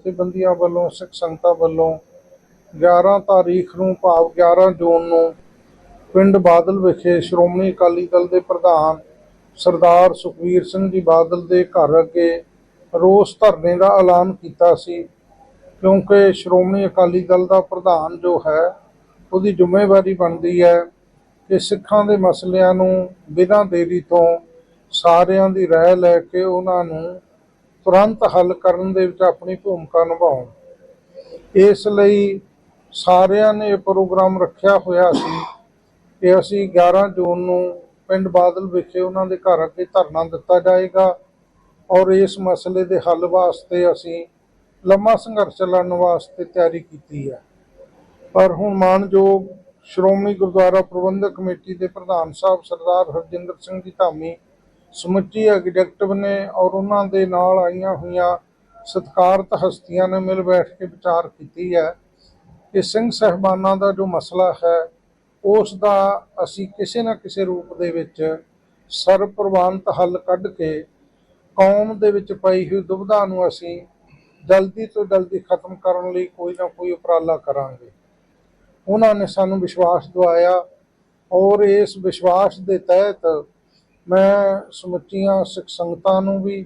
ਜਥੇਬੰਦੀਆਂ ਵੱਲੋਂ, ਸਿੱਖ ਸੰਗਤਾਂ ਵੱਲੋਂ 11 ਤਾਰੀਖ ਨੂੰ, ਭਾਵ 11 ਜੂਨ ਨੂੰ ਪਿੰਡ ਬਾਦਲ ਵਿਖੇ ਸ਼੍ਰੋਮਣੀ ਅਕਾਲੀ ਦਲ ਦੇ ਪ੍ਰਧਾਨ ਸਰਦਾਰ ਸੁਖਵੀਰ ਸਿੰਘ ਜੀ ਬਾਦਲ ਦੇ ਘਰ ਅੱਗੇ ਰੋਸ ਧਰਨੇ ਦਾ ਐਲਾਨ ਕੀਤਾ ਸੀ। ਕਿਉਂਕਿ ਸ਼੍ਰੋਮਣੀ ਅਕਾਲੀ ਦਲ ਦਾ ਪ੍ਰਧਾਨ ਜੋ ਹੈ, ਉਹਦੀ ਜ਼ਿੰਮੇਵਾਰੀ ਬਣਦੀ ਹੈ ਕਿ ਸਿੱਖਾਂ ਦੇ ਮਸਲਿਆਂ ਨੂੰ ਬਿਨਾਂ ਦੇਰੀ ਤੋਂ ਸਾਰਿਆਂ ਦੀ ਰਾਏ ਲੈ ਕੇ ਉਹਨਾਂ ਨੂੰ ਤੁਰੰਤ ਹੱਲ ਕਰਨ ਦੇ ਵਿੱਚ ਆਪਣੀ ਭੂਮਿਕਾ ਨਿਭਾਉਣ। ਇਸ ਲਈ ਸਾਰਿਆਂ ਨੇ ਇਹ ਪ੍ਰੋਗਰਾਮ ਰੱਖਿਆ ਹੋਇਆ ਸੀ ਕਿ ਅਸੀਂ 11 ਜੂਨ ਨੂੰ ਪਿੰਡ ਬਾਦਲ ਵਿਖੇ ਉਹਨਾਂ ਦੇ ਘਰ ਅੱਗੇ ਧਰਨਾ ਦਿੱਤਾ ਜਾਏਗਾ ਔਰ ਇਸ ਮਸਲੇ ਦੇ ਹੱਲ ਵਾਸਤੇ ਅਸੀਂ ਲੰਮਾ ਸੰਘਰਸ਼ ਲੜਨ ਵਾਸਤੇ ਤਿਆਰੀ ਕੀਤੀ ਹੈ। ਪਰ ਹੁਣ ਮਾਨਯੋਗ ਸ਼੍ਰੋਮਣੀ ਗੁਰਦੁਆਰਾ ਪ੍ਰਬੰਧਕ ਕਮੇਟੀ ਦੇ ਪ੍ਰਧਾਨ ਸਾਹਿਬ ਸਰਦਾਰ ਹਰਜਿੰਦਰ ਸਿੰਘ ਜੀ ਧਾਮੀ ਸਮੁੱਚੀ ਐਗਜ਼ੈਕਟਿਵ ਨੇ ਔਰ ਉਹਨਾਂ ਦੇ ਨਾਲ ਆਈਆਂ ਹੋਈਆਂ ਸਤਿਕਾਰਤ ਹਸਤੀਆਂ ਨੇ ਮਿਲ ਬੈਠ ਕੇ ਵਿਚਾਰ ਕੀਤੀ ਹੈ ਕਿ ਸਿੰਘ ਸਹਿਬਾਨਾਂ ਦਾ ਜੋ ਮਸਲਾ ਹੈ, ਉਸ ਦਾ ਅਸੀਂ ਕਿਸੇ ਨਾ ਕਿਸੇ ਰੂਪ ਦੇ ਵਿੱਚ ਸਰਪ੍ਰਵਾਨਤ ਹੱਲ ਕੱਢ ਕੇ ਕੌਮ ਦੇ ਵਿੱਚ ਪਈ ਹੋਈ ਦੁਬਿਧਾ ਨੂੰ ਅਸੀਂ ਜਲਦੀ ਤੋਂ ਜਲਦੀ ਖਤਮ ਕਰਨ ਲਈ ਕੋਈ ਨਾ ਕੋਈ ਉਪਰਾਲਾ ਕਰਾਂਗੇ। ਉਹਨਾਂ ਨੇ ਸਾਨੂੰ ਵਿਸ਼ਵਾਸ ਦਿਵਾਇਆ ਔਰ ਇਸ ਵਿਸ਼ਵਾਸ ਦੇ ਤਹਿਤ ਮੈਂ ਸਮੁੱਚੀਆਂ ਸਿੱਖ ਸੰਗਤਾਂ ਨੂੰ ਵੀ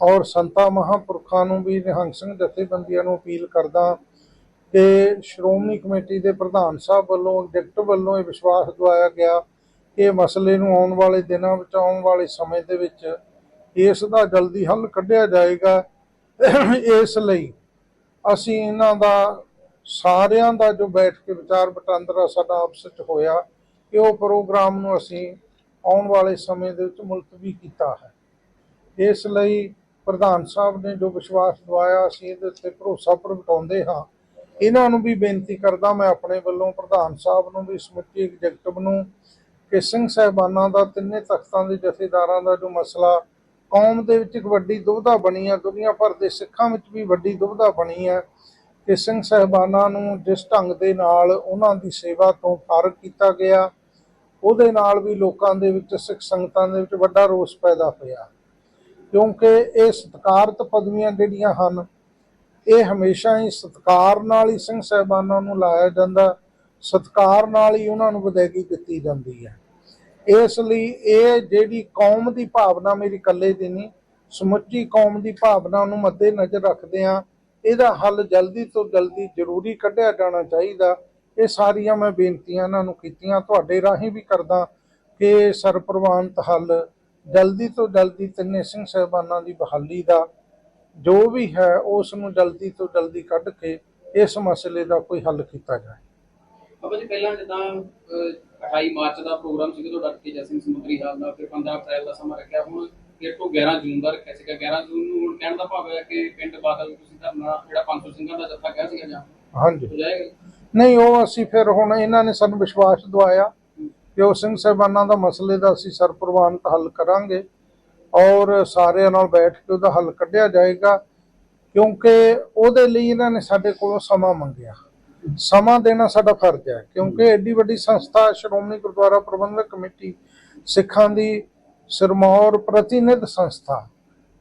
ਔਰ ਸੰਤਾਂ ਮਹਾਂਪੁਰਖਾਂ ਨੂੰ ਵੀ ਨਿਹੰਗ ਸਿੰਘ ਜਥੇਬੰਦੀਆਂ ਨੂੰ ਅਪੀਲ ਕਰਦਾ ਕਿ ਸ਼੍ਰੋਮਣੀ ਕਮੇਟੀ ਦੇ ਪ੍ਰਧਾਨ ਸਾਹਿਬ ਵੱਲੋਂ ਐਗਜ਼ੈਕਟਿਵ ਵੱਲੋਂ ਇਹ ਵਿਸ਼ਵਾਸ ਦਵਾਇਆ ਗਿਆ ਕਿ ਮਸਲੇ ਨੂੰ ਆਉਣ ਵਾਲੇ ਦਿਨਾਂ ਵਿੱਚ, ਆਉਣ ਵਾਲੇ ਸਮੇਂ ਦੇ ਵਿੱਚ ਇਸ ਦਾ ਜਲਦੀ ਹੱਲ ਕੱਢਿਆ ਜਾਏਗਾ। ਇਸ ਲਈ ਅਸੀਂ ਇਹਨਾਂ ਦਾ, ਸਾਰਿਆਂ ਦਾ ਜੋ ਬੈਠ ਕੇ ਵਿਚਾਰ ਵਟਾਂਦਰਾ ਸਾਡਾ ਆਪਸ ਵਿੱਚ ਹੋਇਆ, ਕਿ ਉਹ ਪ੍ਰੋਗਰਾਮ ਨੂੰ ਅਸੀਂ ਆਉਣ ਵਾਲੇ ਸਮੇਂ ਦੇ ਵਿੱਚ ਮੁਲਤਵੀ ਕੀਤਾ ਹੈ। ਇਸ ਲਈ ਪ੍ਰਧਾਨ ਸਾਹਿਬ ਨੇ ਜੋ ਵਿਸ਼ਵਾਸ ਦਵਾਇਆ, ਅਸੀਂ ਇਹਦੇ ਉੱਤੇ ਭਰੋਸਾ ਪ੍ਰਗਟਾਉਂਦੇ ਹਾਂ। ਇਹਨਾਂ ਨੂੰ ਵੀ ਬੇਨਤੀ ਕਰਦਾ ਮੈਂ ਆਪਣੇ ਵੱਲੋਂ ਪ੍ਰਧਾਨ ਸਾਹਿਬ ਨੂੰ ਵੀ, ਸਮੁੱਚੀ ਐਗਜ਼ੈਕਟਿਵ ਨੂੰ ਕਿ ਸਿੰਘ ਸਾਹਿਬਾਨਾਂ ਦਾ, ਤਿੰਨੇ ਤਖਤਾਂ ਦੇ ਜਥੇਦਾਰਾਂ ਦਾ ਜੋ ਮਸਲਾ, ਕੌਮ ਦੇ ਵਿੱਚ ਇੱਕ ਵੱਡੀ ਦੁਬਿਧਾ ਬਣੀ ਹੈ, ਦੁਨੀਆ ਭਰ ਦੇ ਸਿੱਖਾਂ ਵਿੱਚ ਵੀ ਵੱਡੀ ਦੁਬਿਧਾ ਬਣੀ ਹੈ ਕਿ ਸਿੰਘ ਸਾਹਿਬਾਨਾਂ ਨੂੰ ਜਿਸ ਢੰਗ ਦੇ ਨਾਲ ਉਹਨਾਂ ਦੀ ਸੇਵਾ ਤੋਂ ਫਾਰਗ ਕੀਤਾ ਗਿਆ ਉਹਦੇ ਨਾਲ ਵੀ ਲੋਕਾਂ ਦੇ ਵਿੱਚ, ਸਿੱਖ ਸੰਗਤਾਂ ਦੇ ਵਿੱਚ ਵੱਡਾ ਰੋਸ ਪੈਦਾ ਹੋਇਆ। ਕਿਉਂਕਿ ਇਹ ਸਤਿਕਾਰਤ ਪਦਵੀਆਂ ਜਿਹੜੀਆਂ ਹਨ, ਇਹ ਹਮੇਸ਼ਾ ਹੀ ਸਤਿਕਾਰ ਨਾਲ ਹੀ ਸਿੰਘ ਸਾਹਿਬਾਨਾਂ ਨੂੰ ਲਾਇਆ ਜਾਂਦਾ, ਸਤਿਕਾਰ ਨਾਲ ਹੀ ਉਹਨਾਂ ਨੂੰ ਵਿਦਾਇਗੀ ਦਿੱਤੀ ਜਾਂਦੀ ਹੈ। ਇਸ ਲਈ ਇਹ ਜਿਹੜੀ ਕੌਮ ਦੀ ਭਾਵਨਾ ਮੇਰੀ ਇਕੱਲੇ ਦੀ ਨਹੀਂ, ਸਮੁੱਚੀ ਕੌਮ ਦੀ ਭਾਵਨਾ ਨੂੰ ਮੱਦੇ ਨਜ਼ਰ ਰੱਖਦੇ ਆ ਇਹਦਾ ਹੱਲ ਜਲਦੀ ਤੋਂ ਜਲਦੀ ਜ਼ਰੂਰੀ ਕੱਢਿਆ ਜਾਣਾ ਚਾਹੀਦਾ। ਇਹ ਸਾਰੀਆਂ ਮੈਂ ਬੇਨਤੀਆਂ ਇਹਨਾਂ ਨੂੰ ਕੀਤੀਆਂ ਤੁਹਾਡੇ ਰਾਹੀਂ ਵੀ ਕਰਦਾ ਕਿ ਸਰਪ੍ਰਵਾਨਤ ਹੱਲ ਜਲਦੀ ਤੋਂ ਜਲਦੀ ਤਿੰਨੇ ਸਿੰਘ ਸਾਹਿਬਾਨਾਂ ਦੀ ਬਹਾਲੀ ਦਾ ਜੋ ਵੀ ਹੈ ਉਸ ਨੂੰ ਜਲਦੀ ਤੋਂ ਜਲਦੀ ਕੱਢ ਕੇ ਇਸ ਮਸਲੇ ਦਾ ਕੋਈ ਹੱਲ ਕੀਤਾ ਜਾਏ। ਬਾਬਾ ਜੀ ਪਹਿਲਾਂ ਜਿੱਦਾਂ ਅਹ, 28 ਮਾਰਚ ਦਾ ਪ੍ਰੋਗਰਾਮ ਸੀ ਉਦੋਂ ਡਟ ਕੇ ਜਸਿੰਗ ਸਮੁੰਦਰੀ ਹਾਲ ਦਾ ਫਿਰ 15 ਅਪ੍ਰੈਲ ਦਾ ਸਮਾਂ ਰੱਖਿਆ ਹੁਣ ਫਿਰ ਤੋਂ 11 ਜੂਨ ਦਾ ਰੱਖਿਆ ਸੀਗਾ। 11 ਜੂਨ ਨੂੰ ਹੁਣ ਕਹਿਣ ਦਾ ਭਾਵ ਹੈ ਕਿ ਪਿੰਡ ਬਾਦਲ ਤੁਸੀਂ ਧਰਨਾ ਜਿਹੜਾ 500 ਸਿੰਘਾਂ ਦਾ ਜੱਥਾ ਕਿਹਾ ਸੀਗਾ ਜਾਂ ਹਾਂਜੀ। ਹੋ ਜਾਏਗਾ ਨਹੀਂ, ਉਹ ਅਸੀਂ ਫਿਰ ਹੁਣ ਇਹਨਾਂ ਨੇ ਸਾਨੂੰ ਵਿਸ਼ਵਾਸ ਦਿਵਾਇਆ ਕਿ ਉਹ ਸਿੰਘ ਸਾਹਿਬਾਨਾਂ ਦਾ ਮਸਲੇ ਦਾ ਅਸੀਂ ਸਰਪ੍ਰਵਾਨਤ ਹੱਲ ਕਰਾਂਗੇ ਔਰ ਸਾਰਿਆਂ ਨਾਲ ਬੈਠ ਕੇ ਉਹਦਾ ਹੱਲ ਕੱਢਿਆ ਜਾਏਗਾ, ਕਿਉਂਕਿ ਉਹਦੇ ਲਈ ਇਹਨਾਂ ਨੇ ਸਾਡੇ ਕੋਲੋਂ ਸਮਾਂ ਮੰਗਿਆ। ਸਮਾਂ ਦੇਣਾ ਸਾਡਾ ਫਰਜ਼ ਹੈ, ਕਿਉਂਕਿ ਐਡੀ ਵੱਡੀ ਸੰਸਥਾ, ਸ਼੍ਰੋਮਣੀ ਗੁਰਦੁਆਰਾ ਪ੍ਰਬੰਧਕ ਕਮੇਟੀ, ਸਿੱਖਾਂ ਦੀ ਸਿਰਮੌਰ ਪ੍ਰਤੀਨਿਧ ਸੰਸਥਾ,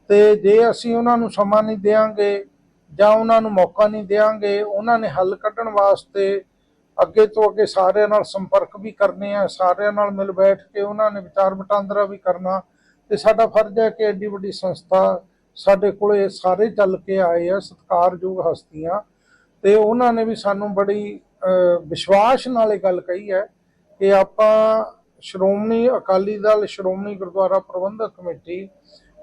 ਤੇ ਜੇ ਅਸੀਂ ਉਹਨਾਂ ਨੂੰ ਸਮਾਂ ਨਹੀਂ ਦੇਵਾਂਗੇ ਜਾਂ ਉਹਨਾਂ ਨੂੰ ਮੌਕਾ ਨਹੀਂ ਦੇਵਾਂਗੇ ਉਹਨਾਂ ਨੇ ਹੱਲ ਕੱਢਣ ਵਾਸਤੇ ਅੱਗੇ ਤੋਂ ਅੱਗੇ ਸਾਰਿਆਂ ਨਾਲ ਸੰਪਰਕ ਵੀ ਕਰਨੇ ਆ, ਸਾਰਿਆਂ ਨਾਲ ਮਿਲ ਬੈਠ ਕੇ ਉਹਨਾਂ ਨੇ ਵਿਚਾਰ ਵਟਾਂਦਰਾ ਵੀ ਕਰਨਾ। ਤੇ ਸਾਡਾ ਫਰਜ਼ ਹੈ ਕਿ ਐਡੀ ਵੱਡੀ ਸੰਸਥਾ ਸਾਡੇ ਕੋਲੇ ਸਾਰੇ ਚੱਲ ਕੇ ਆਏ ਆ, ਸਤਿਕਾਰਯੋਗ ਹਸਤੀਆਂ। ਤੇ ਉਹਨਾਂ ਨੇ ਵੀ ਸਾਨੂੰ ਬੜੀ ਵਿਸ਼ਵਾਸ ਨਾਲ ਇਹ ਗੱਲ ਕਹੀ ਹੈ ਕਿ ਆਪਾਂ ਸ਼੍ਰੋਮਣੀ ਅਕਾਲੀ ਦਲ, ਸ਼੍ਰੋਮਣੀ ਗੁਰਦੁਆਰਾ ਪ੍ਰਬੰਧਕ ਕਮੇਟੀ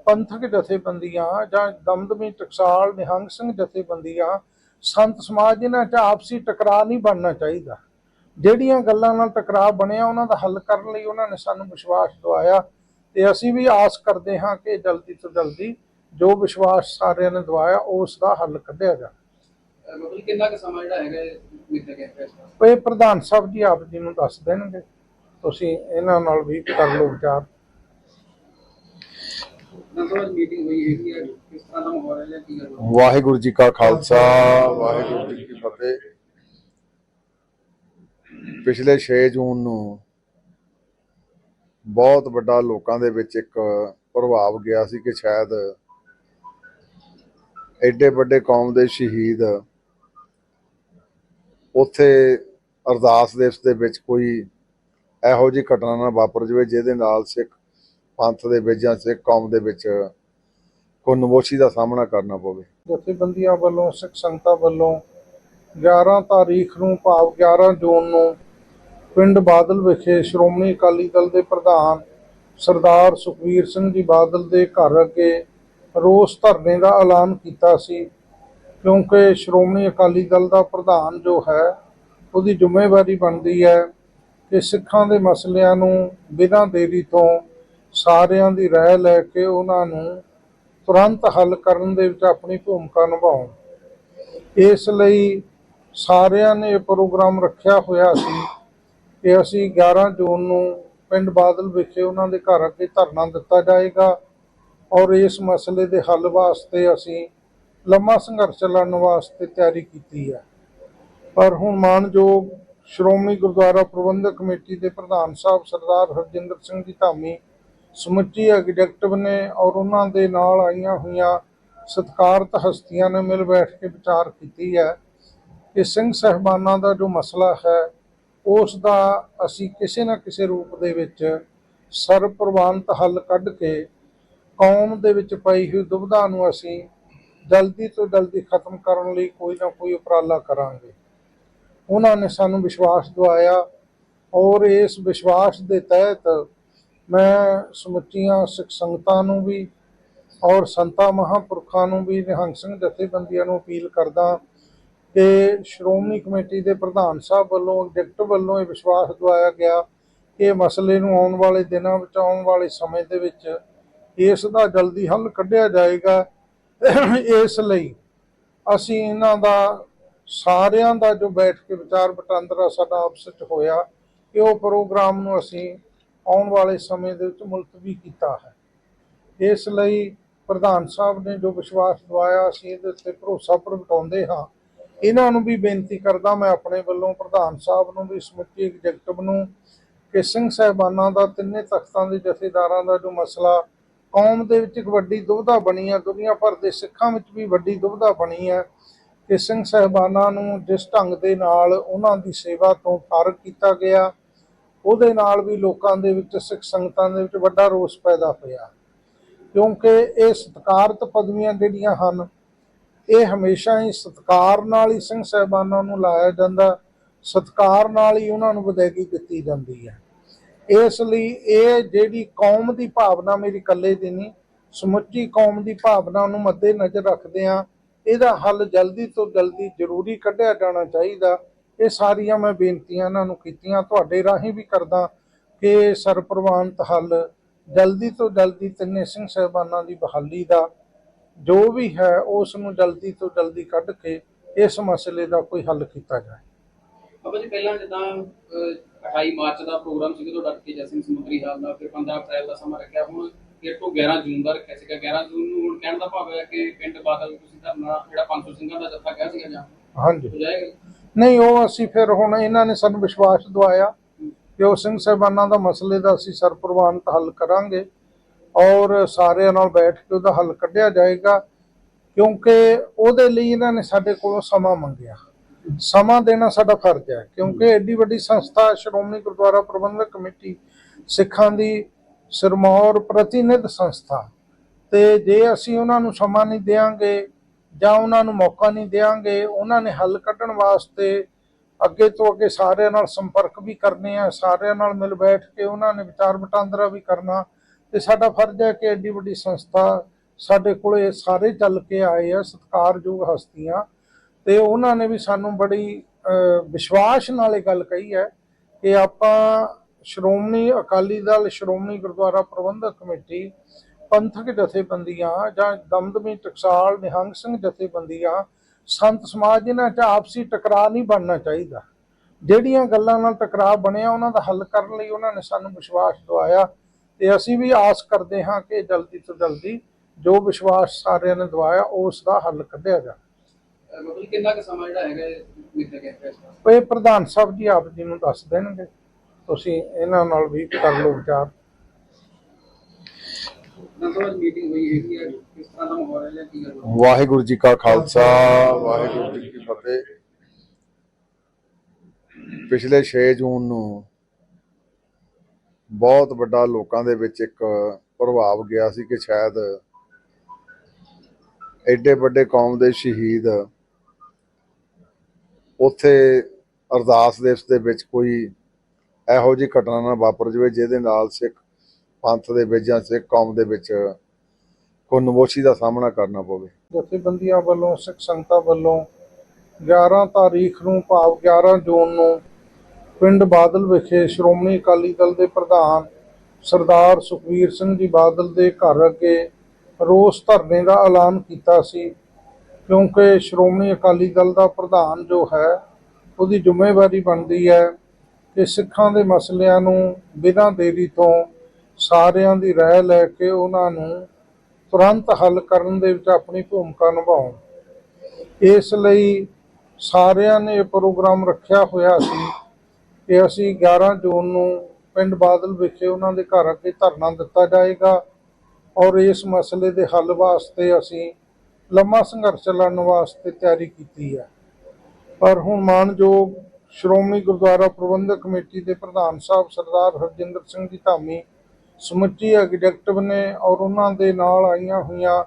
ਪੰਥਕ ਜਥੇਬੰਦੀਆਂ ਜਾਂ ਦਮਦਮੀ ਟਕਸਾਲ ਨਿਹੰਗ ਸਿੰਘ ਜਥੇਬੰਦੀਆਂ ਸੰਤ ਸਮਾਜ ਇਹਨਾਂ 'ਚ ਆਪਸੀ ਟਕਰਾਅ ਨਹੀਂ ਬਣਨਾ ਚਾਹੀਦਾ। ਜਿਹੜੀਆਂ ਗੱਲਾਂ ਨਾਲ ਟਕਰਾਅ ਬਣਿਆ ਉਹਨਾਂ ਦਾ ਹੱਲ ਕਰਨ ਲਈ ਉਹਨਾਂ ਨੇ ਸਾਨੂੰ ਵਿਸ਼ਵਾਸ ਦਿਵਾਇਆ ਤੇ ਅਸੀਂ ਵੀ ਆਸ ਕਰਦੇ ਹਾਂ ਕਿ ਜਲਦੀ ਤੋਂ ਜਲਦੀ ਜੋ ਵਿਸ਼ਵਾਸ ਸਾਰਿਆਂ ਨੇ ਦਿਵਾਇਆ ਉਸ ਦਾ ਹੱਲ ਕੱਢਿਆ ਜਾਵੇ। ਜੀ ਕਿੰਨਾ ਕੁ ਸਮਾਂ ਜਿਹੜਾ ਹੈਗਾ ਮਿੱਥਿਆ ਗਿਆ ਫੈਸਲਾ ਇਹ ਪ੍ਰਧਾਨ ਸਾਹਿਬ ਜੀ ਆਪ ਜੀ ਨੂੰ ਦੱਸ ਦੇਣਗੇ। ਤੁਸੀਂ ਇਹਨਾਂ ਨਾਲ ਵੀ ਕਰ ਲਓ ਵਿਚਾਰ ਨੰਬਰ ਮੀਟਿੰਗ ਹੋਈ ਹੈਗੀ ਹੈ ਕਿਸ ਤਰ੍ਹਾਂ ਦਾ ਮਾਹੌਲ ਹੈ ਜਾਂ ਕੀ ਗੱਲ ਹੈ ਵਾਹਿਗੁਰੂ ਜੀ ਕਾ ਖਾਲਸਾ, ਵਾਹਿਗੁਰੂ ਜੀ ਕੀ ਫਤਿਹ। ਪਿਛਲੇ 6 ਜੂਨ ਨੂੰ ਬਹੁਤ ਵੱਡਾ ਲੋਕਾਂ ਦੇ ਵਿੱਚ ਇੱਕ ਪ੍ਰਭਾਵ ਗਿਆ ਸੀ ਕਿ ਸ਼ਾਇਦ ਐਡੇ ਵੱਡੇ ਕੌਮ ਦੇ ਸ਼ਹੀਦ ਉੱਥੇ ਅਰਦਾਸ ਦਿਵਸ ਦੇ ਵਿੱਚ ਕੋਈ ਇਹੋ ਜਿਹੀ ਘਟਨਾ ਨਾ ਵਾਪਰ ਜਾਵੇ, ਜਿਹਦੇ ਨਾਲ ਸਿੱਖ ਪੰਥ ਦੇ ਵਿੱਚ ਜਾਂ ਸਿੱਖ ਕੌਮ ਦੇ ਵਿੱਚ ਕੋਈ ਨਮੋਸ਼ੀ ਦਾ ਸਾਹਮਣਾ ਕਰਨਾ ਪਵੇ। ਜਥੇਬੰਦੀਆਂ ਵੱਲੋਂ, ਸਿੱਖ ਸੰਗਤਾਂ ਵੱਲੋਂ 11 ਤਾਰੀਖ ਨੂੰ ਭਾਵ 11 ਜੂਨ ਨੂੰ ਪਿੰਡ ਬਾਦਲ ਵਿਖੇ ਸ਼੍ਰੋਮਣੀ ਅਕਾਲੀ ਦਲ ਦੇ ਪ੍ਰਧਾਨ ਸਰਦਾਰ ਸੁਖਵੀਰ ਸਿੰਘ ਜੀ ਬਾਦਲ ਦੇ ਘਰ ਅੱਗੇ ਰੋਸ ਧਰਨੇ ਦਾ ਐਲਾਨ ਕੀਤਾ ਸੀ। ਕਿਉਂਕਿ ਸ਼੍ਰੋਮਣੀ ਅਕਾਲੀ ਦਲ ਦਾ ਪ੍ਰਧਾਨ ਜੋ ਹੈ, ਉਹਦੀ ਜ਼ਿੰਮੇਵਾਰੀ ਬਣਦੀ ਹੈ ਕਿ ਸਿੱਖਾਂ ਦੇ ਮਸਲਿਆਂ ਨੂੰ ਬਿਨਾਂ ਦੇਰੀ ਤੋਂ ਸਾਰਿਆਂ ਦੀ ਰਾਏ ਲੈ ਕੇ ਉਹਨਾਂ ਨੂੰ ਤੁਰੰਤ ਹੱਲ ਕਰਨ ਦੇ ਵਿੱਚ ਆਪਣੀ ਭੂਮਿਕਾ ਨਿਭਾਉਣ। ਇਸ ਲਈ ਸਾਰਿਆਂ ਨੇ ਇਹ ਪ੍ਰੋਗਰਾਮ ਰੱਖਿਆ ਹੋਇਆ ਸੀ ਕਿ ਅਸੀਂ 11 ਜੂਨ ਨੂੰ ਪਿੰਡ ਬਾਦਲ ਵਿਖੇ ਉਹਨਾਂ ਦੇ ਘਰ ਅੱਗੇ ਧਰਨਾ ਦਿੱਤਾ ਜਾਏਗਾ ਔਰ ਇਸ ਮਸਲੇ ਦੇ ਹੱਲ ਵਾਸਤੇ ਅਸੀਂ ਲੰਮਾ ਸੰਘਰਸ਼ ਲੜਨ ਵਾਸਤੇ ਤਿਆਰੀ ਕੀਤੀ ਹੈ। ਪਰ ਹੁਣ ਮਾਨਯੋਗ ਸ਼੍ਰੋਮਣੀ ਗੁਰਦੁਆਰਾ ਪ੍ਰਬੰਧਕ ਕਮੇਟੀ ਦੇ ਪ੍ਰਧਾਨ ਸਾਹਿਬ ਸਰਦਾਰ ਹਰਜਿੰਦਰ ਸਿੰਘ ਜੀ ਧਾਮੀ ਸਮੁੱਚੀ ਐਗਜ਼ੈਕਟਿਵ ਨੇ ਔਰ ਉਹਨਾਂ ਦੇ ਨਾਲ ਆਈਆਂ ਹੋਈਆਂ ਸਤਿਕਾਰਤ ਹਸਤੀਆਂ ਨੇ ਮਿਲ ਬੈਠ ਕੇ ਵਿਚਾਰ ਕੀਤੀ ਹੈ ਕਿ ਸਿੰਘ ਸਹਿਬਾਨਾਂ ਦਾ ਜੋ ਮਸਲਾ ਹੈ, ਉਸ ਦਾ ਅਸੀਂ ਕਿਸੇ ਨਾ ਕਿਸੇ ਰੂਪ ਦੇ ਵਿੱਚ ਸਰਪ੍ਰਵਾਨਤ ਹੱਲ ਕੱਢ ਕੇ ਕੌਮ ਦੇ ਵਿੱਚ ਪਈ ਹੋਈ ਦੁਬਿਧਾ ਨੂੰ ਅਸੀਂ ਜਲਦੀ ਤੋਂ ਜਲਦੀ ਖਤਮ ਕਰਨ ਲਈ ਕੋਈ ਨਾ ਕੋਈ ਉਪਰਾਲਾ ਕਰਾਂਗੇ। ਉਹਨਾਂ ਨੇ ਸਾਨੂੰ ਵਿਸ਼ਵਾਸ ਦਿਵਾਇਆ ਔਰ ਇਸ ਵਿਸ਼ਵਾਸ ਦੇ ਤਹਿਤ ਮੈਂ ਸਮੁੱਚੀਆਂ ਸਿੱਖ ਸੰਗਤਾਂ ਨੂੰ ਵੀ ਔਰ ਸੰਤਾਂ ਮਹਾਂਪੁਰਖਾਂ ਨੂੰ ਵੀ ਨਿਹੰਗ ਸਿੰਘ ਜਥੇਬੰਦੀਆਂ ਨੂੰ ਅਪੀਲ ਕਰਦਾ ਕਿ ਸ਼੍ਰੋਮਣੀ ਕਮੇਟੀ ਦੇ ਪ੍ਰਧਾਨ ਸਾਹਿਬ ਵੱਲੋਂ, ਐਗਜ਼ੈਕਟਿਵ ਵੱਲੋਂ ਇਹ ਵਿਸ਼ਵਾਸ ਦਵਾਇਆ ਗਿਆ ਕਿ ਮਸਲੇ ਨੂੰ ਆਉਣ ਵਾਲੇ ਦਿਨਾਂ ਵਿੱਚ, ਆਉਣ ਵਾਲੇ ਸਮੇਂ ਦੇ ਵਿੱਚ ਇਸ ਦਾ ਜਲਦੀ ਹੱਲ ਕੱਢਿਆ ਜਾਏਗਾ। ਇਸ ਲਈ ਅਸੀਂ ਇਹਨਾਂ ਦਾ, ਸਾਰਿਆਂ ਦਾ ਜੋ ਬੈਠ ਕੇ ਵਿਚਾਰ ਵਟਾਂਦਰਾ ਸਾਡਾ ਆਪਸ ਵਿੱਚ ਹੋਇਆ, ਕਿ ਉਹ ਪ੍ਰੋਗਰਾਮ ਨੂੰ ਅਸੀਂ ਆਉਣ ਵਾਲੇ ਸਮੇਂ ਦੇ ਵਿੱਚ ਮੁਲਤਵੀ ਕੀਤਾ ਹੈ। ਇਸ ਲਈ ਪ੍ਰਧਾਨ ਸਾਹਿਬ ਨੇ ਜੋ ਵਿਸ਼ਵਾਸ ਦਵਾਇਆ, ਅਸੀਂ ਇਹਦੇ ਉੱਤੇ ਭਰੋਸਾ ਪ੍ਰਗਟਾਉਂਦੇ ਹਾਂ। ਇਹਨਾਂ ਨੂੰ ਵੀ ਬੇਨਤੀ ਕਰਦਾ ਮੈਂ ਆਪਣੇ ਵੱਲੋਂ ਪ੍ਰਧਾਨ ਸਾਹਿਬ ਨੂੰ ਵੀ, ਸਮੁੱਚੀ ਐਗਜ਼ੈਕਟਿਵ ਨੂੰ ਕਿ ਸਿੰਘ ਸਾਹਿਬਾਨਾਂ ਦਾ, ਤਿੰਨੇ ਤਖਤਾਂ ਦੇ ਜਥੇਦਾਰਾਂ ਦਾ ਜੋ ਮਸਲਾ, ਕੌਮ ਦੇ ਵਿੱਚ ਇੱਕ ਵੱਡੀ ਦੁਬਿਧਾ ਬਣੀ ਹੈ ਦੁਨੀਆ ਭਰ ਦੇ ਸਿੱਖਾਂ ਵਿੱਚ ਵੀ ਵੱਡੀ ਦੁਬਿਧਾ ਬਣੀ ਹੈ ਕਿ ਸਿੰਘ ਸਾਹਿਬਾਨਾਂ ਨੂੰ ਜਿਸ ਢੰਗ ਦੇ ਨਾਲ ਉਹਨਾਂ ਦੀ ਸੇਵਾ ਤੋਂ ਫਾਰਗ ਕੀਤਾ ਗਿਆ ਉਹਦੇ ਨਾਲ ਵੀ ਲੋਕਾਂ ਦੇ ਵਿੱਚ, ਸਿੱਖ ਸੰਗਤਾਂ ਦੇ ਵਿੱਚ ਵੱਡਾ ਰੋਸ ਪੈਦਾ ਹੋਇਆ। ਕਿਉਂਕਿ ਇਹ ਸਤਿਕਾਰਤ ਪਦਵੀਆਂ ਜਿਹੜੀਆਂ ਹਨ, ਇਹ ਹਮੇਸ਼ਾ ਹੀ ਸਤਿਕਾਰ ਨਾਲ ਹੀ ਸਿੰਘ ਸਾਹਿਬਾਨਾਂ ਨੂੰ ਲਾਇਆ ਜਾਂਦਾ, ਸਤਿਕਾਰ ਨਾਲ ਹੀ ਉਹਨਾਂ ਨੂੰ ਵਿਦਾਇਗੀ ਦਿੱਤੀ ਜਾਂਦੀ ਹੈ। ਇਸ ਲਈ ਇਹ ਜਿਹੜੀ ਕੌਮ ਦੀ ਭਾਵਨਾ ਮੇਰੀ ਇਕੱਲੇ ਦੀ ਨਹੀਂ, ਸਮੁੱਚੀ ਕੌਮ ਦੀ ਭਾਵਨਾ ਨੂੰ ਮੱਦੇ ਨਜ਼ਰ ਰੱਖਦੇ ਆ ਇਹਦਾ ਹੱਲ ਜਲਦੀ ਤੋਂ ਜਲਦੀ ਜ਼ਰੂਰੀ ਕੱਢਿਆ ਜਾਣਾ ਚਾਹੀਦਾ। ਇਹ ਸਾਰੀਆਂ ਮੈਂ ਬੇਨਤੀਆਂ ਇਹਨਾਂ ਨੂੰ ਕੀਤੀਆਂ ਤੁਹਾਡੇ ਰਾਹੀਂ ਵੀ ਕਰਦਾ ਕਿ ਸਰਪ੍ਰਵਾਨਤ ਹੱਲ ਜਲਦੀ ਤੋਂ ਜਲਦੀ ਤਿੰਨੇ ਸਿੰਘ ਸਾਹਿਬਾਨਾਂ ਦੀ ਬਹਾਲੀ ਦਾ ਜੋ ਵੀ ਹੈ ਉਸ ਨੂੰ ਜਲਦੀ ਤੋਂ ਜਲਦੀ ਕੱਢ ਕੇ ਇਸ ਮਸਲੇ ਦਾ ਕੋਈ ਹੱਲ ਕੀਤਾ ਜਾਏ। ਬਾਬਾ ਜੀ ਪਹਿਲਾਂ ਜਿੱਦਾਂ ਅਹ, 28 ਮਾਰਚ ਦਾ ਪ੍ਰੋਗਰਾਮ ਸੀ ਤੁਹਾਡਾ ਤੇਜਾ ਸਿੰਘ ਸਮੁੰਦਰੀ ਹਾਲ ਦਾ ਫਿਰ 15 ਅਪ੍ਰੈਲ ਦਾ ਸਮਾਂ ਰੱਖਿਆ ਹੁਣ ਫਿਰ ਤੋਂ 11 ਜੂਨ ਦਾ ਰੱਖਿਆ ਸੀਗਾ। 11 ਜੂਨ ਨੂੰ ਹੁਣ ਕਹਿਣ ਦਾ ਭਾਵ ਹੈ ਕਿ ਪਿੰਡ ਬਾਦਲ ਤੁਸੀਂ ਧਰਨਾ ਜਿਹੜਾ 500 ਸਿੰਘਾਂ ਦਾ ਜੱਥਾ ਕਿਹਾ ਸੀਗਾ ਜਾਂ? ਹਾਂਜੀ। ਹੋ ਜਾਏਗਾ? ਨਹੀਂ, ਉਹ ਅਸੀਂ ਫਿਰ ਹੁਣ ਇਹਨਾਂ ਨੇ ਸਾਨੂੰ ਵਿਸ਼ਵਾਸ ਦਵਾਇਆ ਕਿ ਉਹ ਸਿੰਘ ਸਾਹਿਬਾਨਾਂ ਦਾ ਮਸਲੇ ਦਾ ਅਸੀਂ ਸਰਪ੍ਰਵਾਨਤ ਹੱਲ ਕਰਾਂਗੇ ਔਰ ਸਾਰਿਆਂ ਨਾਲ ਬੈਠ ਕੇ ਉਹਦਾ ਹੱਲ ਕੱਢਿਆ ਜਾਏਗਾ ਕਿਉਂਕਿ ਉਹਦੇ ਲਈ ਇਹਨਾਂ ਨੇ ਸਾਡੇ ਕੋਲੋਂ ਸਮਾਂ ਮੰਗਿਆ। ਸਮਾਂ ਦੇਣਾ ਸਾਡਾ ਫਰਜ਼ ਹੈ ਕਿਉਂਕਿ ਐਡੀ ਵੱਡੀ ਸੰਸਥਾ, ਸ਼੍ਰੋਮਣੀ ਗੁਰਦੁਆਰਾ ਪ੍ਰਬੰਧਕ ਕਮੇਟੀ, ਸਿੱਖਾਂ ਦੀ ਸਿਰਮੌਰ ਪ੍ਰਤੀਨਿਧ ਸੰਸਥਾ ਤੇ ਜੇ ਅਸੀਂ ਉਹਨਾਂ ਨੂੰ ਸਮਾਂ ਨਹੀਂ ਦੇਵਾਂਗੇ ਜਾਂ ਉਹਨਾਂ ਨੂੰ ਮੌਕਾ ਨਹੀਂ ਦੇਵਾਂਗੇ ਉਹਨਾਂ ਨੇ ਹੱਲ ਕੱਢਣ ਵਾਸਤੇ ਅੱਗੇ ਤੋਂ ਅੱਗੇ ਸਾਰਿਆਂ ਨਾਲ ਸੰਪਰਕ ਵੀ ਕਰਨੇ ਆ, ਸਾਰਿਆਂ ਨਾਲ ਮਿਲ ਬੈਠ ਕੇ ਉਹਨਾਂ ਨੇ ਵਿਚਾਰ ਵਟਾਂਦਰਾ ਵੀ ਕਰਨਾ। ਤੇ ਸਾਡਾ ਫਰਜ਼ ਹੈ ਕਿ ਐਡੀ ਵੱਡੀ ਸੰਸਥਾ ਸਾਡੇ ਕੋਲੇ ਸਾਰੇ ਚੱਲ ਕੇ ਆਏ ਆ, ਸਤਿਕਾਰਯੋਗ ਹਸਤੀਆਂ। ਤੇ ਉਹਨਾਂ ਨੇ ਵੀ ਸਾਨੂੰ ਬੜੀ ਵਿਸ਼ਵਾਸ ਨਾਲ ਇਹ ਗੱਲ ਕਹੀ ਹੈ ਕਿ ਆਪਾਂ ਸ਼੍ਰੋਮਣੀ ਅਕਾਲੀ ਦਲ, ਸ਼੍ਰੋਮਣੀ ਗੁਰਦੁਆਰਾ ਪ੍ਰਬੰਧਕ ਕਮੇਟੀ ਪੰਥਕ ਜਥੇਬੰਦੀਆਂ ਜਾਂ ਦਮਦਮੀ ਟਕਸਾਲ ਨਿਹੰਗ ਸਿੰਘ ਜਥੇਬੰਦੀਆਂ ਸੰਤ ਸਮਾਜ ਇਹਨਾਂ 'ਚ ਆਪਸੀ ਟਕਰਾਅ ਨਹੀਂ ਬਣਨਾ ਚਾਹੀਦਾ। ਜਿਹੜੀਆਂ ਗੱਲਾਂ ਨਾਲ ਟਕਰਾਅ ਬਣਿਆ ਉਹਨਾਂ ਦਾ ਹੱਲ ਕਰਨ ਲਈ ਉਹਨਾਂ ਨੇ ਸਾਨੂੰ ਵਿਸ਼ਵਾਸ ਦਿਵਾਇਆ ਤੇ ਅਸੀਂ ਵੀ ਆਸ ਕਰਦੇ ਹਾਂ ਕਿ ਜਲਦੀ ਤੋਂ ਜਲਦੀ ਜੋ ਵਿਸ਼ਵਾਸ ਸਾਰਿਆਂ ਨੇ ਦਿਵਾਇਆ ਉਸ ਦਾ ਹੱਲ ਕੱਢਿਆ ਜਾ ਮਤਲਬ ਕਿੰਨਾ ਕੁ ਸਮਾਂ ਜਿਹੜਾ ਹੈਗਾ ਇਹ ਪ੍ਰਧਾਨ ਸਾਹਿਬ ਜੀ ਆਪ ਜੀ ਨੂੰ ਦੱਸ ਦੇਣਗੇ। ਤੁਸੀਂ ਇਹਨਾਂ ਨਾਲ ਵੀ ਕਰ ਲਓ ਵਿਚਾਰ ਦਸਵਾਂ ਮੀਟਿੰਗ ਹੋਈ ਹੈਗੀ ਹੈ ਕਿਸ ਤਰ੍ਹਾਂ ਦਾ ਮਾਹੌਲ ਹੈ ਜਾਂ ਕੀ ਗੱਲ ਹੈ ਵਾਹਿਗੁਰੂ ਜੀ ਕਾ ਖਾਲਸਾ, ਵਾਹਿਗੁਰੂ ਜੀ ਕੀ ਫਤਿਹ। ਪਿਛਲੇ 6 ਜੂਨ ਨੂੰ ਬਹੁਤ ਵੱਡਾ ਲੋਕਾਂ ਦੇ ਵਿੱਚ ਇੱਕ ਪ੍ਰਭਾਵ ਗਿਆ ਸੀ ਕਿ ਸ਼ਾਇਦ ਐਡੇ ਵੱਡੇ ਕੌਮ ਦੇ ਸ਼ਹੀਦ ਉੱਥੇ ਅਰਦਾਸ ਦਿਵਸ ਦੇ ਵਿੱਚ ਕੋਈ ਇਹੋ ਜਿਹੀ ਘਟਨਾ ਨਾ ਵਾਪਰ ਜਾਵੇ, ਜਿਹਦੇ ਨਾਲ ਸਿੱਖ ਪੰਥ ਦੇ ਵਿੱਚ ਜਾਂ ਸਿੱਖ ਕੌਮ ਦੇ ਵਿੱਚ ਕੋਈ ਨਮੋਸ਼ੀ ਦਾ ਸਾਹਮਣਾ ਕਰਨਾ ਪਵੇ। ਜਥੇਬੰਦੀਆਂ ਵੱਲੋਂ, ਸਿੱਖ ਸੰਗਤਾਂ ਵੱਲੋਂ 11 ਤਾਰੀਖ ਨੂੰ ਭਾਵ 11 ਜੂਨ ਨੂੰ ਪਿੰਡ ਬਾਦਲ ਵਿਖੇ ਸ਼੍ਰੋਮਣੀ ਅਕਾਲੀ ਦਲ ਦੇ ਪ੍ਰਧਾਨ ਸਰਦਾਰ ਸੁਖਵੀਰ ਸਿੰਘ ਜੀ ਬਾਦਲ ਦੇ ਘਰ ਅੱਗੇ ਰੋਸ ਧਰਨੇ ਦਾ ਐਲਾਨ ਕੀਤਾ ਸੀ, ਕਿਉਂਕਿ ਸ਼੍ਰੋਮਣੀ ਅਕਾਲੀ ਦਲ ਦਾ ਪ੍ਰਧਾਨ ਜੋ ਹੈ, ਉਹਦੀ ਜ਼ਿੰਮੇਵਾਰੀ ਬਣਦੀ ਹੈ ਕਿ ਸਿੱਖਾਂ ਦੇ ਮਸਲਿਆਂ ਨੂੰ ਬਿਨਾਂ ਦੇਰੀ ਤੋਂ ਸਾਰਿਆਂ ਦੀ ਰਾਏ ਲੈ ਕੇ ਉਹਨਾਂ ਨੂੰ ਤੁਰੰਤ ਹੱਲ ਕਰਨ ਦੇ ਵਿੱਚ ਆਪਣੀ ਭੂਮਿਕਾ ਨਿਭਾਉਣ। ਇਸ ਲਈ ਸਾਰਿਆਂ ਨੇ ਇਹ ਪ੍ਰੋਗਰਾਮ ਰੱਖਿਆ ਹੋਇਆ ਸੀ ਕਿ ਅਸੀਂ 11 ਜੂਨ ਨੂੰ ਪਿੰਡ ਬਾਦਲ ਵਿਖੇ ਉਹਨਾਂ ਦੇ ਘਰ ਅੱਗੇ ਧਰਨਾ ਦਿੱਤਾ ਜਾਏਗਾ ਔਰ ਇਸ ਮਸਲੇ ਦੇ ਹੱਲ ਵਾਸਤੇ ਅਸੀਂ ਲੰਮਾ ਸੰਘਰਸ਼ ਲੜਨ ਵਾਸਤੇ ਤਿਆਰੀ ਕੀਤੀ ਹੈ। ਪਰ ਹੁਣ ਮਾਨਯੋਗ ਸ਼੍ਰੋਮਣੀ ਗੁਰਦੁਆਰਾ ਪ੍ਰਬੰਧਕ ਕਮੇਟੀ ਦੇ ਪ੍ਰਧਾਨ ਸਾਹਿਬ ਸਰਦਾਰ ਹਰਜਿੰਦਰ ਸਿੰਘ ਜੀ ਧਾਮੀ ਸਮੁੱਚੀ ਐਗਜ਼ੈਕਟਿਵ ਨੇ ਔਰ ਉਹਨਾਂ ਦੇ ਨਾਲ ਆਈਆਂ ਹੋਈਆਂ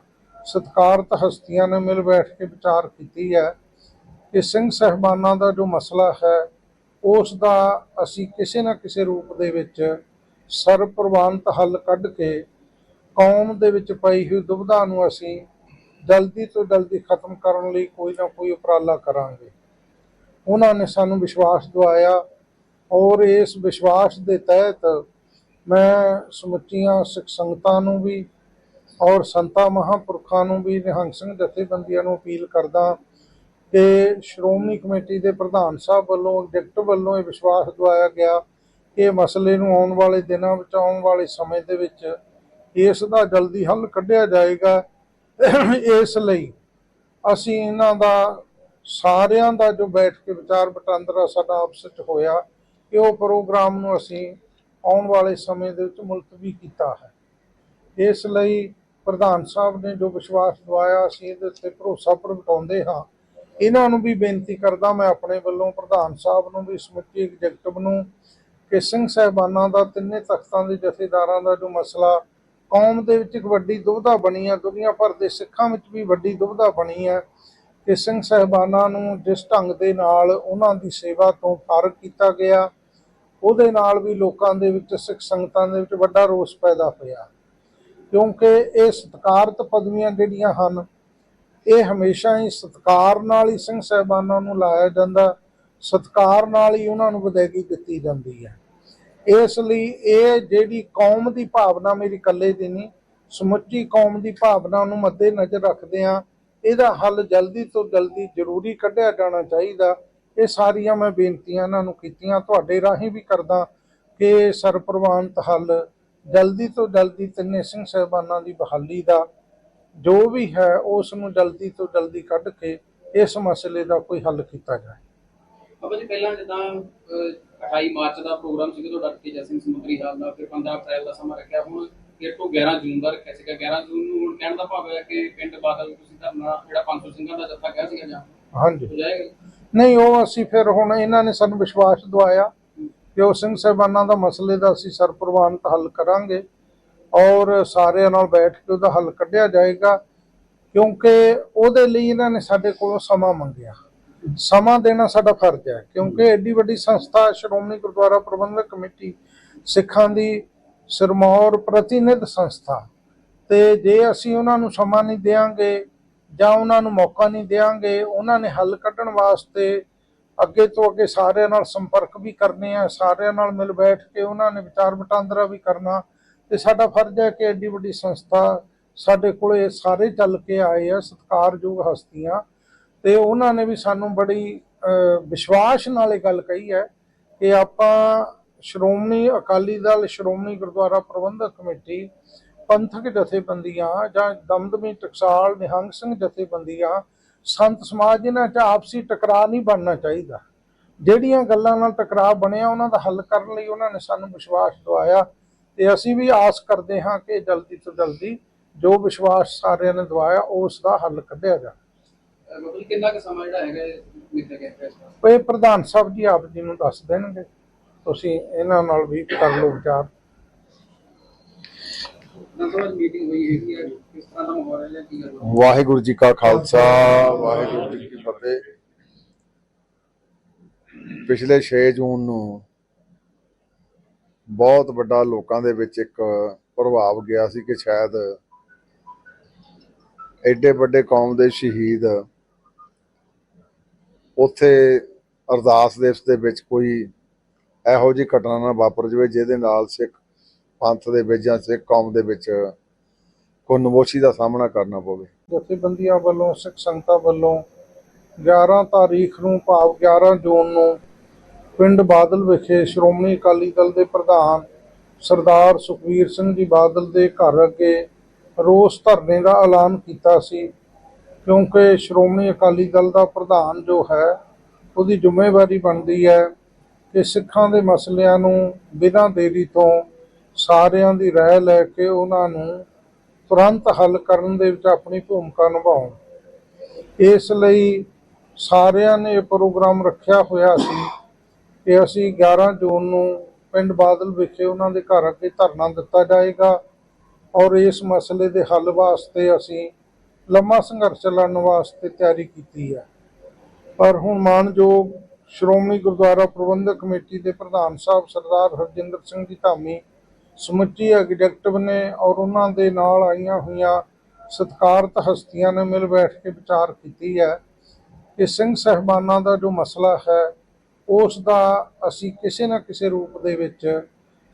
ਸਤਿਕਾਰਤ ਹਸਤੀਆਂ ਨੇ ਮਿਲ ਬੈਠ ਕੇ ਵਿਚਾਰ ਕੀਤੀ ਹੈ ਕਿ ਸਿੰਘ ਸਹਿਬਾਨਾਂ ਦਾ ਜੋ ਮਸਲਾ ਹੈ, ਉਸ ਦਾ ਅਸੀਂ ਕਿਸੇ ਨਾ ਕਿਸੇ ਰੂਪ ਦੇ ਵਿੱਚ ਸਰਪ੍ਰਵਾਨਤ ਹੱਲ ਕੱਢ ਕੇ ਕੌਮ ਦੇ ਵਿੱਚ ਪਈ ਹੋਈ ਦੁਬਿਧਾ ਨੂੰ ਅਸੀਂ ਜਲਦੀ ਤੋਂ ਜਲਦੀ ਖਤਮ ਕਰਨ ਲਈ ਕੋਈ ਨਾ ਕੋਈ ਉਪਰਾਲਾ ਕਰਾਂਗੇ। ਉਹਨਾਂ ਨੇ ਸਾਨੂੰ ਵਿਸ਼ਵਾਸ ਦਿਵਾਇਆ ਔਰ ਇਸ ਵਿਸ਼ਵਾਸ ਦੇ ਤਹਿਤ ਮੈਂ ਸਮੁੱਚੀਆਂ ਸਿੱਖ ਸੰਗਤਾਂ ਨੂੰ ਵੀ ਔਰ ਸੰਤਾਂ ਮਹਾਂਪੁਰਖਾਂ ਨੂੰ ਵੀ ਨਿਹੰਗ ਸਿੰਘ ਜਥੇਬੰਦੀਆਂ ਨੂੰ ਅਪੀਲ ਕਰਦਾ ਕਿ ਸ਼੍ਰੋਮਣੀ ਕਮੇਟੀ ਦੇ ਪ੍ਰਧਾਨ ਸਾਹਿਬ ਵੱਲੋਂ, ਐਗਜ਼ੈਕਟਿਵ ਵੱਲੋਂ ਇਹ ਵਿਸ਼ਵਾਸ ਦਵਾਇਆ ਗਿਆ ਕਿ ਇਹ ਮਸਲੇ ਨੂੰ ਆਉਣ ਵਾਲੇ ਦਿਨਾਂ ਵਿੱਚ, ਆਉਣ ਵਾਲੇ ਸਮੇਂ ਦੇ ਵਿੱਚ ਇਸ ਦਾ ਜਲਦੀ ਹੱਲ ਕੱਢਿਆ ਜਾਏਗਾ। ਇਸ ਲਈ ਅਸੀਂ ਇਹਨਾਂ ਦਾ, ਸਾਰਿਆਂ ਦਾ ਜੋ ਬੈਠ ਕੇ ਵਿਚਾਰ ਵਟਾਂਦਰਾ ਸਾਡਾ ਆਪਸ ਵਿੱਚ ਹੋਇਆ, ਕਿ ਉਹ ਪ੍ਰੋਗਰਾਮ ਨੂੰ ਅਸੀਂ ਆਉਣ ਵਾਲੇ ਸਮੇਂ ਦੇ ਵਿੱਚ ਮੁਲਤਵੀ ਕੀਤਾ ਹੈ। ਇਸ ਲਈ ਪ੍ਰਧਾਨ ਸਾਹਿਬ ਨੇ ਜੋ ਵਿਸ਼ਵਾਸ ਦਵਾਇਆ, ਅਸੀਂ ਇਹਦੇ ਉੱਤੇ ਭਰੋਸਾ ਪ੍ਰਗਟਾਉਂਦੇ ਹਾਂ। ਇਹਨਾਂ ਨੂੰ ਵੀ ਬੇਨਤੀ ਕਰਦਾ ਮੈਂ ਆਪਣੇ ਵੱਲੋਂ ਪ੍ਰਧਾਨ ਸਾਹਿਬ ਨੂੰ ਵੀ, ਸਮੁੱਚੀ ਐਗਜ਼ੈਕਟਿਵ ਨੂੰ ਕਿ ਸਿੰਘ ਸਾਹਿਬਾਨਾਂ ਦਾ, ਤਿੰਨੇ ਤਖਤਾਂ ਦੇ ਜਥੇਦਾਰਾਂ ਦਾ ਜੋ ਮਸਲਾ, ਕੌਮ ਦੇ ਵਿੱਚ ਇੱਕ ਵੱਡੀ ਦੁਬਿਧਾ ਬਣੀ ਹੈ, ਦੁਨੀਆ ਭਰ ਦੇ ਸਿੱਖਾਂ ਵਿੱਚ ਵੀ ਵੱਡੀ ਦੁਬਿਧਾ ਬਣੀ ਹੈ ਕਿ ਸਿੰਘ ਸਾਹਿਬਾਨਾਂ ਨੂੰ ਜਿਸ ਢੰਗ ਦੇ ਨਾਲ ਉਹਨਾਂ ਦੀ ਸੇਵਾ ਤੋਂ ਫਾਰਗ ਕੀਤਾ ਗਿਆ ਉਹਦੇ ਨਾਲ ਵੀ ਲੋਕਾਂ ਦੇ ਵਿੱਚ, ਸਿੱਖ ਸੰਗਤਾਂ ਦੇ ਵਿੱਚ ਵੱਡਾ ਰੋਸ ਪੈਦਾ ਹੋਇਆ। ਕਿਉਂਕਿ ਇਹ ਸਤਿਕਾਰਤ ਪਦਵੀਆਂ ਜਿਹੜੀਆਂ ਹਨ, ਇਹ ਹਮੇਸ਼ਾ ਹੀ ਸਤਿਕਾਰ ਨਾਲ ਹੀ ਸਿੰਘ ਸਾਹਿਬਾਨਾਂ ਨੂੰ ਲਾਇਆ ਜਾਂਦਾ, ਸਤਿਕਾਰ ਨਾਲ ਹੀ ਉਹਨਾਂ ਨੂੰ ਵਿਦਾਇਗੀ ਦਿੱਤੀ ਜਾਂਦੀ ਹੈ। ਇਸ ਲਈ ਇਹ ਜਿਹੜੀ ਕੌਮ ਦੀ ਭਾਵਨਾ ਮੇਰੀ ਇਕੱਲੇ ਦੀ ਨਹੀਂ, ਸਮੁੱਚੀ ਕੌਮ ਦੀ ਭਾਵਨਾ ਨੂੰ ਮੱਦੇ ਨਜ਼ਰ ਰੱਖਦੇ ਆ ਇਹਦਾ ਹੱਲ ਜਲਦੀ ਤੋਂ ਜਲਦੀ ਜ਼ਰੂਰੀ ਕੱਢਿਆ ਜਾਣਾ ਚਾਹੀਦਾ। ਇਹ ਸਾਰੀਆਂ ਮੈਂ ਬੇਨਤੀਆਂ ਇਹਨਾਂ ਨੂੰ ਕੀਤੀਆਂ ਤੁਹਾਡੇ ਰਾਹੀਂ ਵੀ ਕਰਦਾ ਕਿ ਸਰਪ੍ਰਵਾਨਤ ਹੱਲ ਜਲਦੀ ਤੋਂ ਜਲਦੀ ਤਿੰਨੇ ਸਿੰਘ ਸਾਹਿਬਾਨਾਂ ਦੀ ਬਹਾਲੀ ਦਾ ਜੋ ਵੀ ਹੈ ਉਸ ਨੂੰ ਜਲਦੀ ਤੋਂ ਜਲਦੀ ਕੱਢ ਕੇ ਇਸ ਮਸਲੇ ਦਾ ਕੋਈ ਹੱਲ ਕੀਤਾ ਜਾਏ। ਬਾਬਾ ਜੀ ਪਹਿਲਾਂ ਜਿੱਦਾਂ ਅਹ, 28 ਮਾਰਚ ਦਾ ਪ੍ਰੋਗਰਾਮ ਸੀਗਾ ਤੁਹਾਡਾ ਕੇ ਜਸਿੰਗ ਸਮੁੰਦਰੀ ਹਾਲ ਦਾ ਫਿਰ 15 ਅਪ੍ਰੈਲ ਦਾ ਸਮਾਂ ਰੱਖਿਆ ਹੁਣ ਫਿਰ ਤੋਂ 11 ਜੂਨ ਦਾ ਰੱਖਿਆ ਸੀਗਾ। 11 ਜੂਨ ਨੂੰ ਹੁਣ ਕਹਿਣ ਦਾ ਭਾਵ ਹੈ ਕਿ ਪਿੰਡ ਬਾਦਲ ਤੁਸੀਂ ਧਰਨਾ ਜਿਹੜਾ 500 ਸਿੰਘਾਂ ਦਾ ਜੱਥਾ ਕਿਹਾ ਸੀਗਾ ਜਾਂ? ਹਾਂਜੀ। ਹੋ ਜਾਏਗਾ ਨਹੀਂ, ਉਹ ਅਸੀਂ ਫਿਰ ਹੁਣ ਇਹਨਾਂ ਨੇ ਸਾਨੂੰ ਵਿਸ਼ਵਾਸ ਦਿਵਾਇਆ ਕਿ ਉਹ ਸਿੰਘ ਸਾਹਿਬਾਨਾਂ ਦਾ ਮਸਲੇ ਦਾ ਅਸੀਂ ਸਰਪ੍ਰਵਾਨਤ ਹੱਲ ਕਰਾਂਗੇ ਔਰ ਸਾਰਿਆਂ ਨਾਲ ਬੈਠ ਕੇ ਉਹਦਾ ਹੱਲ ਕੱਢਿਆ ਜਾਏਗਾ, ਕਿਉਂਕਿ ਉਹਦੇ ਲਈ ਇਹਨਾਂ ਨੇ ਸਾਡੇ ਕੋਲੋਂ ਸਮਾਂ ਮੰਗਿਆ। ਸਮਾਂ ਦੇਣਾ ਸਾਡਾ ਫਰਜ਼ ਹੈ, ਕਿਉਂਕਿ ਐਡੀ ਵੱਡੀ ਸੰਸਥਾ, ਸ਼੍ਰੋਮਣੀ ਗੁਰਦੁਆਰਾ ਪ੍ਰਬੰਧਕ ਕਮੇਟੀ, ਸਿੱਖਾਂ ਦੀ ਸਿਰਮੌਰ ਪ੍ਰਤੀਨਿਧ ਸੰਸਥਾ, ਤੇ ਜੇ ਅਸੀਂ ਉਹਨਾਂ ਨੂੰ ਸਮਾਂ ਨਹੀਂ ਦੇਵਾਂਗੇ ਜਾਂ ਉਹਨਾਂ ਨੂੰ ਮੌਕਾ ਨਹੀਂ ਦੇਵਾਂਗੇ ਉਹਨਾਂ ਨੇ ਹੱਲ ਕੱਢਣ ਵਾਸਤੇ ਅੱਗੇ ਤੋਂ ਅੱਗੇ ਸਾਰਿਆਂ ਨਾਲ ਸੰਪਰਕ ਵੀ ਕਰਨੇ ਆ, ਸਾਰਿਆਂ ਨਾਲ ਮਿਲ ਬੈਠ ਕੇ ਉਹਨਾਂ ਨੇ ਵਿਚਾਰ ਵਟਾਂਦਰਾ ਵੀ ਕਰਨਾ। ਤੇ ਸਾਡਾ ਫਰਜ਼ ਹੈ ਕਿ ਐਡੀ ਵੱਡੀ ਸੰਸਥਾ ਸਾਡੇ ਕੋਲੇ ਸਾਰੇ ਚੱਲ ਕੇ ਆਏ ਆ, ਸਤਿਕਾਰਯੋਗ ਹਸਤੀਆਂ। ਤੇ ਉਹਨਾਂ ਨੇ ਵੀ ਸਾਨੂੰ ਬੜੀ ਵਿਸ਼ਵਾਸ ਨਾਲ ਇਹ ਗੱਲ ਕਹੀ ਹੈ ਕਿ ਆਪਾਂ ਸ਼੍ਰੋਮਣੀ ਅਕਾਲੀ ਦਲ, ਸ਼੍ਰੋਮਣੀ ਗੁਰਦੁਆਰਾ ਪ੍ਰਬੰਧਕ ਕਮੇਟੀ ਪੰਥਕ ਜਥੇਬੰਦੀਆਂ ਜਾਂ ਦਮਦਮੀ ਟਕਸਾਲ ਨਿਹੰਗ ਸਿੰਘ ਜਥੇਬੰਦੀਆਂ ਸੰਤ ਸਮਾਜ ਇਹਨਾਂ 'ਚ ਆਪਸੀ ਟਕਰਾਅ ਨਹੀਂ ਬਣਨਾ ਚਾਹੀਦਾ। ਜਿਹੜੀਆਂ ਗੱਲਾਂ ਨਾਲ ਟਕਰਾਅ ਬਣਿਆ ਉਹਨਾਂ ਦਾ ਹੱਲ ਕਰਨ ਲਈ ਉਹਨਾਂ ਨੇ ਸਾਨੂੰ ਵਿਸ਼ਵਾਸ ਦਿਵਾਇਆ। ਤੇ ਅਸੀਂ ਵੀ ਆਸ ਕਰਦੇ ਹਾਂ ਕਿ ਜਲਦੀ ਤੋਂ ਜਲਦੀ ਜੋ ਵਿਸ਼ਵਾਸ ਸਾਰਿਆਂ ਨੇ ਦਵਾਇਆ ਉਸ ਦਾ ਹੱਲ ਕੱਢਿਆ ਜਾ ਜੀ ਕਿੰਨਾ ਕੁ ਸਮਾਂ ਜਿਹੜਾ ਹੈਗਾ ਮਿੱਥ ਗਿਆ ਫੈਸਲਾ ਇਹ ਪ੍ਰਧਾਨ ਸਾਹਿਬ ਜੀ ਆਪ ਜੀ ਨੂੰ ਦੱਸ ਦੇਣਗੇ। ਤੁਸੀਂ ਇਹਨਾਂ ਨਾਲ ਵੀ ਕਰ ਲਓ ਵਿਚਾਰ ਨੰਬਰ ਮੀਟਿੰਗ ਹੋਈ ਹੈਗੀ ਹੈ ਕਿਸ ਤਰ੍ਹਾਂ ਦਾ ਮਾਹੌਲ ਹੈ ਜਾਂ ਕੀ ਗੱਲ ਹੈ ਵਾਹਿਗੁਰੂ ਜੀ ਕਾ ਖਾਲਸਾ, ਵਾਹਿਗੁਰੂ ਜੀ ਕੀ ਫਤਿਹ। ਪਿਛਲੇ 6 ਜੂਨ ਨੂੰ ਬਹੁਤ ਵੱਡਾ ਲੋਕਾਂ ਦੇ ਵਿੱਚ ਇੱਕ ਪ੍ਰਭਾਵ ਗਿਆ ਸੀ ਕਿ ਸ਼ਾਇਦ ਐਡੇ ਵੱਡੇ ਕੌਮ ਦੇ ਸ਼ਹੀਦ ਉੱਥੇ ਅਰਦਾਸ ਦਿਵਸ ਦੇ ਵਿੱਚ ਕੋਈ ਇਹੋ ਜਿਹੀ ਘਟਨਾ ਨਾ ਵਾਪਰ ਜਾਵੇ, ਜਿਹਦੇ ਨਾਲ ਸਿੱਖ ਪੰਥ ਦੇ ਵਿੱਚ ਜਾਂ ਸਿੱਖ ਕੌਮ ਦੇ ਵਿੱਚ ਕੋਈ ਨਮੋਸ਼ੀ ਦਾ ਸਾਹਮਣਾ ਕਰਨਾ ਪਵੇ। ਜਥੇਬੰਦੀਆਂ ਵੱਲੋਂ, ਸਿੱਖ ਸੰਗਤਾਂ ਵੱਲੋਂ 11 ਤਾਰੀਖ ਨੂੰ ਭਾਵ 11 ਜੂਨ ਨੂੰ ਪਿੰਡ ਬਾਦਲ ਵਿਖੇ ਸ਼੍ਰੋਮਣੀ ਅਕਾਲੀ ਦਲ ਦੇ ਪ੍ਰਧਾਨ ਸਰਦਾਰ ਸੁਖਵੀਰ ਸਿੰਘ ਜੀ ਬਾਦਲ ਦੇ ਘਰ ਅੱਗੇ ਰੋਸ ਧਰਨੇ ਦਾ ਐਲਾਨ ਕੀਤਾ ਸੀ, ਕਿਉਂਕਿ ਸ਼੍ਰੋਮਣੀ ਅਕਾਲੀ ਦਲ ਦਾ ਪ੍ਰਧਾਨ ਜੋ ਹੈ, ਉਹਦੀ ਜ਼ਿੰਮੇਵਾਰੀ ਬਣਦੀ ਹੈ ਕਿ ਸਿੱਖਾਂ ਦੇ ਮਸਲਿਆਂ ਨੂੰ ਬਿਨਾਂ ਦੇਰੀ ਤੋਂ ਸਾਰਿਆਂ ਦੀ ਰਾਏ ਲੈ ਕੇ ਉਹਨਾਂ ਨੂੰ ਤੁਰੰਤ ਹੱਲ ਕਰਨ ਦੇ ਵਿੱਚ ਆਪਣੀ ਭੂਮਿਕਾ ਨਿਭਾਉਣ। ਇਸ ਲਈ ਸਾਰਿਆਂ ਨੇ ਇਹ ਪ੍ਰੋਗਰਾਮ ਰੱਖਿਆ ਹੋਇਆ ਸੀ ਕਿ ਅਸੀਂ 11 ਜੂਨ ਨੂੰ ਪਿੰਡ ਬਾਦਲ ਵਿਖੇ ਉਹਨਾਂ ਦੇ ਘਰ ਅੱਗੇ ਧਰਨਾ ਦਿੱਤਾ ਜਾਏਗਾ ਔਰ ਇਸ ਮਸਲੇ ਦੇ ਹੱਲ ਵਾਸਤੇ ਅਸੀਂ ਲੰਮਾ ਸੰਘਰਸ਼ ਲੜਨ ਵਾਸਤੇ ਤਿਆਰੀ ਕੀਤੀ ਹੈ। ਪਰ ਹੁਣ ਮਾਨਯੋਗ ਸ਼੍ਰੋਮਣੀ ਗੁਰਦੁਆਰਾ ਪ੍ਰਬੰਧਕ ਕਮੇਟੀ ਦੇ ਪ੍ਰਧਾਨ ਸਾਹਿਬ ਸਰਦਾਰ ਹਰਜਿੰਦਰ ਸਿੰਘ ਜੀ ਧਾਮੀ ਸਮੁੱਚੀ ਐਗਜ਼ੈਕਟਿਵ ਨੇ ਔਰ ਉਹਨਾਂ ਦੇ ਨਾਲ ਆਈਆਂ ਹੋਈਆਂ ਸਤਿਕਾਰਤ ਹਸਤੀਆਂ ਨੇ ਮਿਲ ਬੈਠ ਕੇ ਵਿਚਾਰ ਕੀਤੀ ਹੈ ਕਿ ਸਿੰਘ ਸਹਿਬਾਨਾਂ ਦਾ ਜੋ ਮਸਲਾ ਹੈ, ਉਸ ਦਾ ਅਸੀਂ ਕਿਸੇ ਨਾ ਕਿਸੇ ਰੂਪ ਦੇ ਵਿੱਚ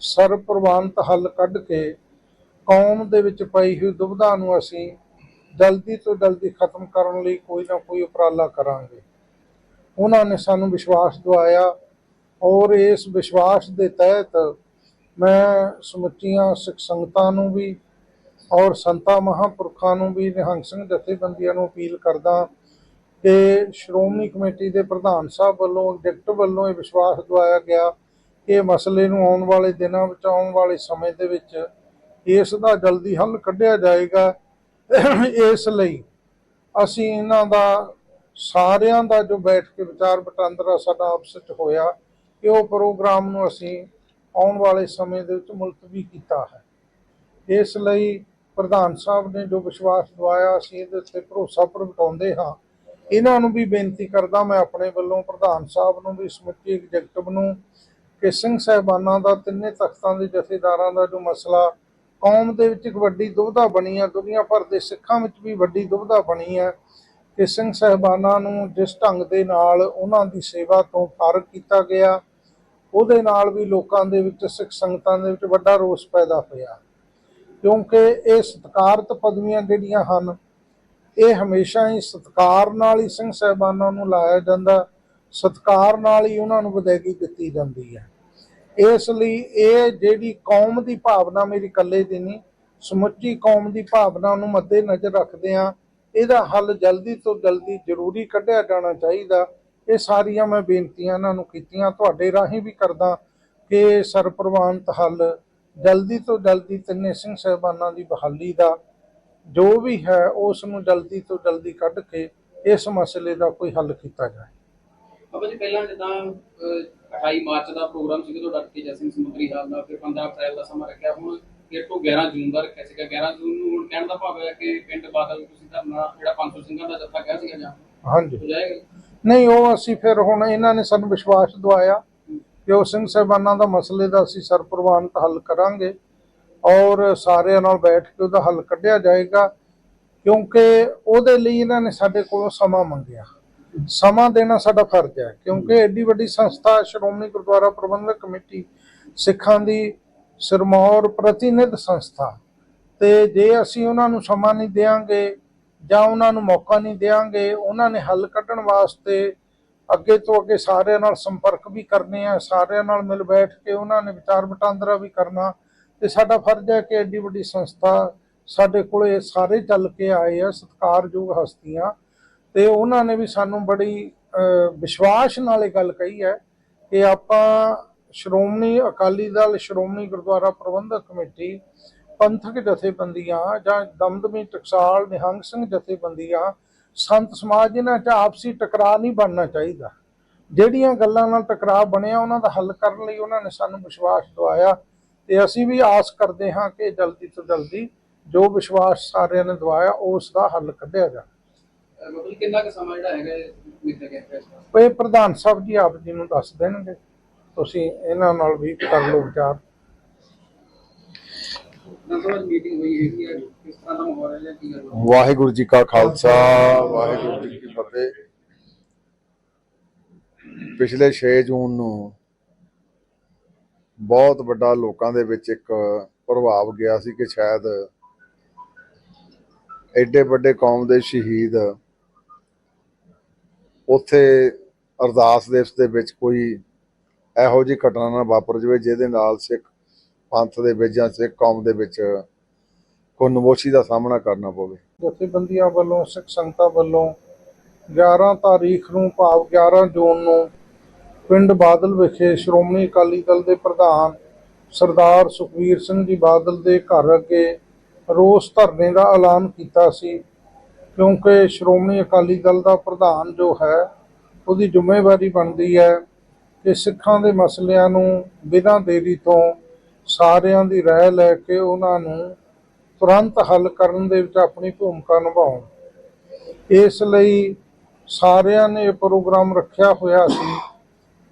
ਸਰਪ੍ਰਵਾਨਤ ਹੱਲ ਕੱਢ ਕੇ ਕੌਮ ਦੇ ਵਿੱਚ ਪਈ ਹੋਈ ਦੁਬਿਧਾ ਨੂੰ ਅਸੀਂ ਜਲਦੀ ਤੋਂ ਜਲਦੀ ਖਤਮ ਕਰਨ ਲਈ ਕੋਈ ਨਾ ਕੋਈ ਉਪਰਾਲਾ ਕਰਾਂਗੇ। ਉਹਨਾਂ ਨੇ ਸਾਨੂੰ ਵਿਸ਼ਵਾਸ ਦਿਵਾਇਆ ਔਰ ਇਸ ਵਿਸ਼ਵਾਸ ਦੇ ਤਹਿਤ ਮੈਂ ਸਮੁੱਚੀਆਂ ਸਿੱਖ ਸੰਗਤਾਂ ਨੂੰ ਵੀ ਔਰ ਸੰਤਾਂ ਮਹਾਂਪੁਰਖਾਂ ਨੂੰ ਵੀ ਨਿਹੰਗ ਸਿੰਘ ਜਥੇਬੰਦੀਆਂ ਨੂੰ ਅਪੀਲ ਕਰਦਾ ਕਿ ਸ਼੍ਰੋਮਣੀ ਕਮੇਟੀ ਦੇ ਪ੍ਰਧਾਨ ਸਾਹਿਬ ਵੱਲੋਂ, ਐਗਜ਼ੈਕਟਿਵ ਵੱਲੋਂ ਇਹ ਵਿਸ਼ਵਾਸ ਦਵਾਇਆ ਗਿਆ ਕਿ ਮਸਲੇ ਨੂੰ ਆਉਣ ਵਾਲੇ ਦਿਨਾਂ ਵਿੱਚ, ਆਉਣ ਵਾਲੇ ਸਮੇਂ ਦੇ ਵਿੱਚ ਇਸ ਦਾ ਜਲਦੀ ਹੱਲ ਕੱਢਿਆ ਜਾਏਗਾ। ਇਸ ਲਈ ਅਸੀਂ ਇਹਨਾਂ ਦਾ, ਸਾਰਿਆਂ ਦਾ ਜੋ ਬੈਠ ਕੇ ਵਿਚਾਰ ਵਟਾਂਦਰਾ ਸਾਡਾ ਆਪਸ ਵਿੱਚ ਹੋਇਆ, ਕਿ ਉਹ ਪ੍ਰੋਗਰਾਮ ਨੂੰ ਅਸੀਂ ਆਉਣ ਵਾਲੇ ਸਮੇਂ ਦੇ ਵਿੱਚ ਮੁਲਤਵੀ ਕੀਤਾ ਹੈ। ਇਸ ਲਈ ਪ੍ਰਧਾਨ ਸਾਹਿਬ ਨੇ ਜੋ ਵਿਸ਼ਵਾਸ ਦਵਾਇਆ, ਅਸੀਂ ਇਹਦੇ ਉੱਤੇ ਭਰੋਸਾ ਪ੍ਰਗਟਾਉਂਦੇ ਹਾਂ। ਇਹਨਾਂ ਨੂੰ ਵੀ ਬੇਨਤੀ ਕਰਦਾ ਮੈਂ ਆਪਣੇ ਵੱਲੋਂ ਪ੍ਰਧਾਨ ਸਾਹਿਬ ਨੂੰ ਵੀ, ਸਮੁੱਚੀ ਐਗਜ਼ੈਕਟਿਵ ਨੂੰ, ਕਿ ਸਿੰਘ ਸਾਹਿਬਾਨਾਂ ਦਾ, ਤਿੰਨੇ ਤਖਤਾਂ ਦੇ ਜਥੇਦਾਰਾਂ ਦਾ ਜੋ ਮਸਲਾ, ਕੌਮ ਦੇ ਵਿੱਚ ਇੱਕ ਵੱਡੀ ਦੁਬਿਧਾ ਬਣੀ ਹੈ ਦੁਨੀਆ ਭਰ ਦੇ ਸਿੱਖਾਂ ਵਿੱਚ ਵੀ ਵੱਡੀ ਦੁਬਿਧਾ ਬਣੀ ਹੈ ਕਿ ਸਿੰਘ ਸਾਹਿਬਾਨਾਂ ਨੂੰ ਜਿਸ ਢੰਗ ਦੇ ਨਾਲ ਉਹਨਾਂ ਦੀ ਸੇਵਾ ਤੋਂ ਫਾਰਗ ਕੀਤਾ ਗਿਆ ਉਹਦੇ ਨਾਲ ਵੀ ਲੋਕਾਂ ਦੇ ਵਿੱਚ, ਸਿੱਖ ਸੰਗਤਾਂ ਦੇ ਵਿੱਚ ਵੱਡਾ ਰੋਸ ਪੈਦਾ ਹੋਇਆ। ਕਿਉਂਕਿ ਇਹ ਸਤਿਕਾਰਤ ਪਦਵੀਆਂ ਜਿਹੜੀਆਂ ਹਨ, ਇਹ ਹਮੇਸ਼ਾ ਹੀ ਸਤਿਕਾਰ ਨਾਲ ਹੀ ਸਿੰਘ ਸਾਹਿਬਾਨਾਂ ਨੂੰ ਲਾਇਆ ਜਾਂਦਾ, ਸਤਿਕਾਰ ਨਾਲ ਹੀ ਉਹਨਾਂ ਨੂੰ ਵਿਦਾਇਗੀ ਦਿੱਤੀ ਜਾਂਦੀ ਹੈ। ਇਸ ਲਈ ਇਹ ਜਿਹੜੀ ਕੌਮ ਦੀ ਭਾਵਨਾ ਮੇਰੀ ਇਕੱਲੇ ਦੀ ਨਹੀਂ, ਸਮੁੱਚੀ ਕੌਮ ਦੀ ਭਾਵਨਾ ਨੂੰ ਮੱਦੇ ਨਜ਼ਰ ਰੱਖਦੇ ਆ ਇਹਦਾ ਹੱਲ ਜਲਦੀ ਤੋਂ ਜਲਦੀ ਜ਼ਰੂਰੀ ਕੱਢਿਆ ਜਾਣਾ ਚਾਹੀਦਾ। ਇਹ ਸਾਰੀਆਂ ਮੈਂ ਬੇਨਤੀਆਂ ਇਹਨਾਂ ਨੂੰ ਕੀਤੀਆਂ ਤੁਹਾਡੇ ਰਾਹੀਂ ਵੀ ਕਰਦਾ ਕਿ ਸਰਪ੍ਰਵਾਨਤ ਹੱਲ ਜਲਦੀ ਤੋਂ ਜਲਦੀ ਤਿੰਨੇ ਸਿੰਘ ਸਾਹਿਬਾਨਾਂ ਦੀ ਬਹਾਲੀ ਦਾ ਜੋ ਵੀ ਹੈ ਉਸ ਨੂੰ ਜਲਦੀ ਤੋਂ ਜਲਦੀ ਕੱਢ ਕੇ ਇਸ ਮਸਲੇ ਦਾ ਕੋਈ ਹੱਲ ਕੀਤਾ ਜਾਏ। ਬਾਬਾ ਜੀ ਪਹਿਲਾਂ ਜਿੱਦਾਂ ਅਹ, 28 ਮਾਰਚ ਦਾ ਪ੍ਰੋਗਰਾਮ ਸੀ ਤੁਹਾਡਾ ਤੇਜਾ ਸਿੰਘ ਸਮੁੰਦਰੀ ਹਾਲ ਦਾ ਫਿਰ 15 ਅਪ੍ਰੈਲ ਦਾ ਸਮਾਂ ਰੱਖਿਆ ਹੁਣ ਫਿਰ ਤੋਂ 11 ਜੂਨ ਦਾ ਰੱਖਿਆ ਸੀਗਾ। 11 ਜੂਨ ਨੂੰ ਹੁਣ ਕਹਿਣ ਦਾ ਭਾਵ ਹੈ ਕਿ ਪਿੰਡ ਬਾਦਲ ਤੁਸੀਂ ਧਰਨਾ ਜਿਹੜਾ 500 ਸਿੰਘਾਂ ਦਾ ਜੱਥਾ ਕਿਹਾ ਸੀਗਾ ਜਾਂ ਹਾਂਜੀ। ਹੋ ਜਾਏਗਾ? ਨਹੀਂ, ਉਹ ਅਸੀਂ ਫਿਰ ਹੁਣ ਇਹਨਾਂ ਨੇ ਸਾਨੂੰ ਵਿਸ਼ਵਾਸ ਦਵਾਇਆ ਕਿ ਉਹ ਸਿੰਘ ਸਾਹਿਬਾਨਾਂ ਦਾ ਮਸਲੇ ਦਾ ਅਸੀਂ ਸਰਪ੍ਰਵਾਨਤ ਹੱਲ ਕਰਾਂਗੇ ਔਰ ਸਾਰਿਆਂ ਨਾਲ ਬੈਠ ਕੇ ਉਹਦਾ ਹੱਲ ਕੱਢਿਆ ਜਾਏਗਾ ਕਿਉਂਕਿ ਉਹਦੇ ਲਈ ਇਹਨਾਂ ਨੇ ਸਾਡੇ ਕੋਲੋਂ ਸਮਾਂ ਮੰਗਿਆ। ਸਮਾਂ ਦੇਣਾ ਸਾਡਾ ਫਰਜ਼ ਹੈ ਕਿਉਂਕਿ ਐਡੀ ਵੱਡੀ ਸੰਸਥਾ, ਸ਼੍ਰੋਮਣੀ ਗੁਰਦੁਆਰਾ ਪ੍ਰਬੰਧਕ ਕਮੇਟੀ, ਸਿੱਖਾਂ ਦੀ ਸਿਰਮੌਰ ਪ੍ਰਤੀਨਿਧ ਸੰਸਥਾ ਤੇ ਜੇ ਅਸੀਂ ਉਹਨਾਂ ਨੂੰ ਸਮਾਂ ਨਹੀਂ ਦੇਵਾਂਗੇ ਜਾਂ ਉਹਨਾਂ ਨੂੰ ਮੌਕਾ ਨਹੀਂ ਦੇਵਾਂਗੇ ਉਹਨਾਂ ਨੇ ਹੱਲ ਕੱਢਣ ਵਾਸਤੇ ਅੱਗੇ ਤੋਂ ਅੱਗੇ ਸਾਰਿਆਂ ਨਾਲ ਸੰਪਰਕ ਵੀ ਕਰਨੇ ਆ, ਸਾਰਿਆਂ ਨਾਲ ਮਿਲ ਬੈਠ ਕੇ ਉਹਨਾਂ ਨੇ ਵਿਚਾਰ ਵਟਾਂਦਰਾ ਵੀ ਕਰਨਾ। ਤੇ ਸਾਡਾ ਫਰਜ਼ ਹੈ ਕਿ ਐਡੀ ਵੱਡੀ ਸੰਸਥਾ ਸਾਡੇ ਕੋਲੇ ਸਾਰੇ ਚੱਲ ਕੇ ਆਏ ਆ, ਸਤਿਕਾਰਯੋਗ ਹਸਤੀਆਂ। ਤੇ ਉਹਨਾਂ ਨੇ ਵੀ ਸਾਨੂੰ ਬੜੀ ਵਿਸ਼ਵਾਸ ਨਾਲ ਇਹ ਗੱਲ ਕਹੀ ਹੈ ਕਿ ਆਪਾਂ ਸ਼੍ਰੋਮਣੀ ਅਕਾਲੀ ਦਲ, ਸ਼੍ਰੋਮਣੀ ਗੁਰਦੁਆਰਾ ਪ੍ਰਬੰਧਕ ਕਮੇਟੀ ਪੰਥਕ ਜਥੇਬੰਦੀਆਂ ਜਾਂ ਦਮਦਮੀ ਟਕਸਾਲ ਨਿਹੰਗ ਸਿੰਘ ਜਥੇਬੰਦੀਆਂ ਸੰਤ ਸਮਾਜ ਇਹਨਾਂ 'ਚ ਆਪਸੀ ਟਕਰਾਅ ਨਹੀਂ ਬਣਨਾ ਚਾਹੀਦਾ। ਜਿਹੜੀਆਂ ਗੱਲਾਂ ਨਾਲ ਟਕਰਾਅ ਬਣਿਆ ਉਹਨਾਂ ਦਾ ਹੱਲ ਕਰਨ ਲਈ ਉਹਨਾਂ ਨੇ ਸਾਨੂੰ ਵਿਸ਼ਵਾਸ ਦਿਵਾਇਆ ਤੇ ਅਸੀਂ ਵੀ ਆਸ ਕਰਦੇ ਹਾਂ ਕਿ ਜਲਦੀ ਤੋਂ ਜਲਦੀ ਜੋ ਵਿਸ਼ਵਾਸ ਸਾਰਿਆਂ ਨੇ ਦਿਵਾਇਆ ਉਸ ਦਾ ਹੱਲ ਕੱਢਿਆ ਜਾ ਮਤਲਬ ਕਿੰਨਾ ਕੁ ਸਮਾਂ ਜਿਹੜਾ ਹੈਗਾ ਇਹ ਪ੍ਰਧਾਨ ਸਾਹਿਬ ਜੀ ਆਪ ਜੀ ਨੂੰ ਦੱਸ ਦੇਣਗੇ। ਤੁਸੀਂ ਇਹਨਾਂ ਨਾਲ ਵੀ ਕਰ ਲਓ ਵਿਚਾਰ ਨਸਵਾਜ ਮੀਟਿੰਗ ਹੋਈ ਹੈਗੀ ਹੈ ਕਿਸ ਤਰ੍ਹਾਂ ਦਾ ਮਾਹੌਲ ਹੈ ਜਾਂ ਕੀ ਗੱਲ ਹੈ ਵਾਹਿਗੁਰੂ ਜੀ ਕਾ ਖਾਲਸਾ, ਵਾਹਿਗੁਰੂ ਜੀ ਕੀ ਫਤਿਹ। ਪਿਛਲੇ 6 ਜੂਨ ਨੂੰ ਬਹੁਤ ਵੱਡਾ ਲੋਕਾਂ ਦੇ ਵਿੱਚ ਇੱਕ ਪ੍ਰਭਾਵ ਗਿਆ ਸੀ ਕਿ ਸ਼ਾਇਦ ਐਡੇ ਵੱਡੇ ਕੌਮ ਦੇ ਸ਼ਹੀਦ ਉੱਥੇ ਅਰਦਾਸ ਦਿਵਸ ਦੇ ਵਿੱਚ ਕੋਈ ਇਹੋ ਜਿਹੀ ਘਟਨਾ ਨਾ ਵਾਪਰ ਜਾਵੇ, ਜਿਹਦੇ ਨਾਲ ਸਿੱਖ ਪੰਥ ਦੇ ਵਿੱਚ ਜਾਂ ਸਿੱਖ ਕੌਮ ਦੇ ਵਿੱਚ ਕੋਈ ਨਮੋਸ਼ੀ ਦਾ ਸਾਹਮਣਾ ਕਰਨਾ ਪਵੇ। ਜਥੇਬੰਦੀਆਂ ਵੱਲੋਂ, ਸਿੱਖ ਸੰਗਤਾਂ ਵੱਲੋਂ 11 ਤਾਰੀਖ ਨੂੰ ਭਾਵ 11 ਜੂਨ ਨੂੰ ਪਿੰਡ ਬਾਦਲ ਵਿਖੇ ਸ਼੍ਰੋਮਣੀ ਅਕਾਲੀ ਦਲ ਦੇ ਪ੍ਰਧਾਨ ਸਰਦਾਰ ਸੁਖਵੀਰ ਸਿੰਘ ਜੀ ਬਾਦਲ ਦੇ ਘਰ ਅੱਗੇ ਰੋਸ ਧਰਨੇ ਦਾ ਐਲਾਨ ਕੀਤਾ ਸੀ, ਕਿਉਂਕਿ ਸ਼੍ਰੋਮਣੀ ਅਕਾਲੀ ਦਲ ਦਾ ਪ੍ਰਧਾਨ ਜੋ ਹੈ, ਉਹਦੀ ਜ਼ਿੰਮੇਵਾਰੀ ਬਣਦੀ ਹੈ ਕਿ ਸਿੱਖਾਂ ਦੇ ਮਸਲਿਆਂ ਨੂੰ ਬਿਨਾਂ ਦੇਰੀ ਤੋਂ ਸਾਰਿਆਂ ਦੀ ਰਾਏ ਲੈ ਕੇ ਉਹਨਾਂ ਨੂੰ ਤੁਰੰਤ ਹੱਲ ਕਰਨ ਦੇ ਵਿੱਚ ਆਪਣੀ ਭੂਮਿਕਾ ਨਿਭਾਉਣ। ਇਸ ਲਈ ਸਾਰਿਆਂ ਨੇ ਇਹ ਪ੍ਰੋਗਰਾਮ ਰੱਖਿਆ ਹੋਇਆ ਸੀ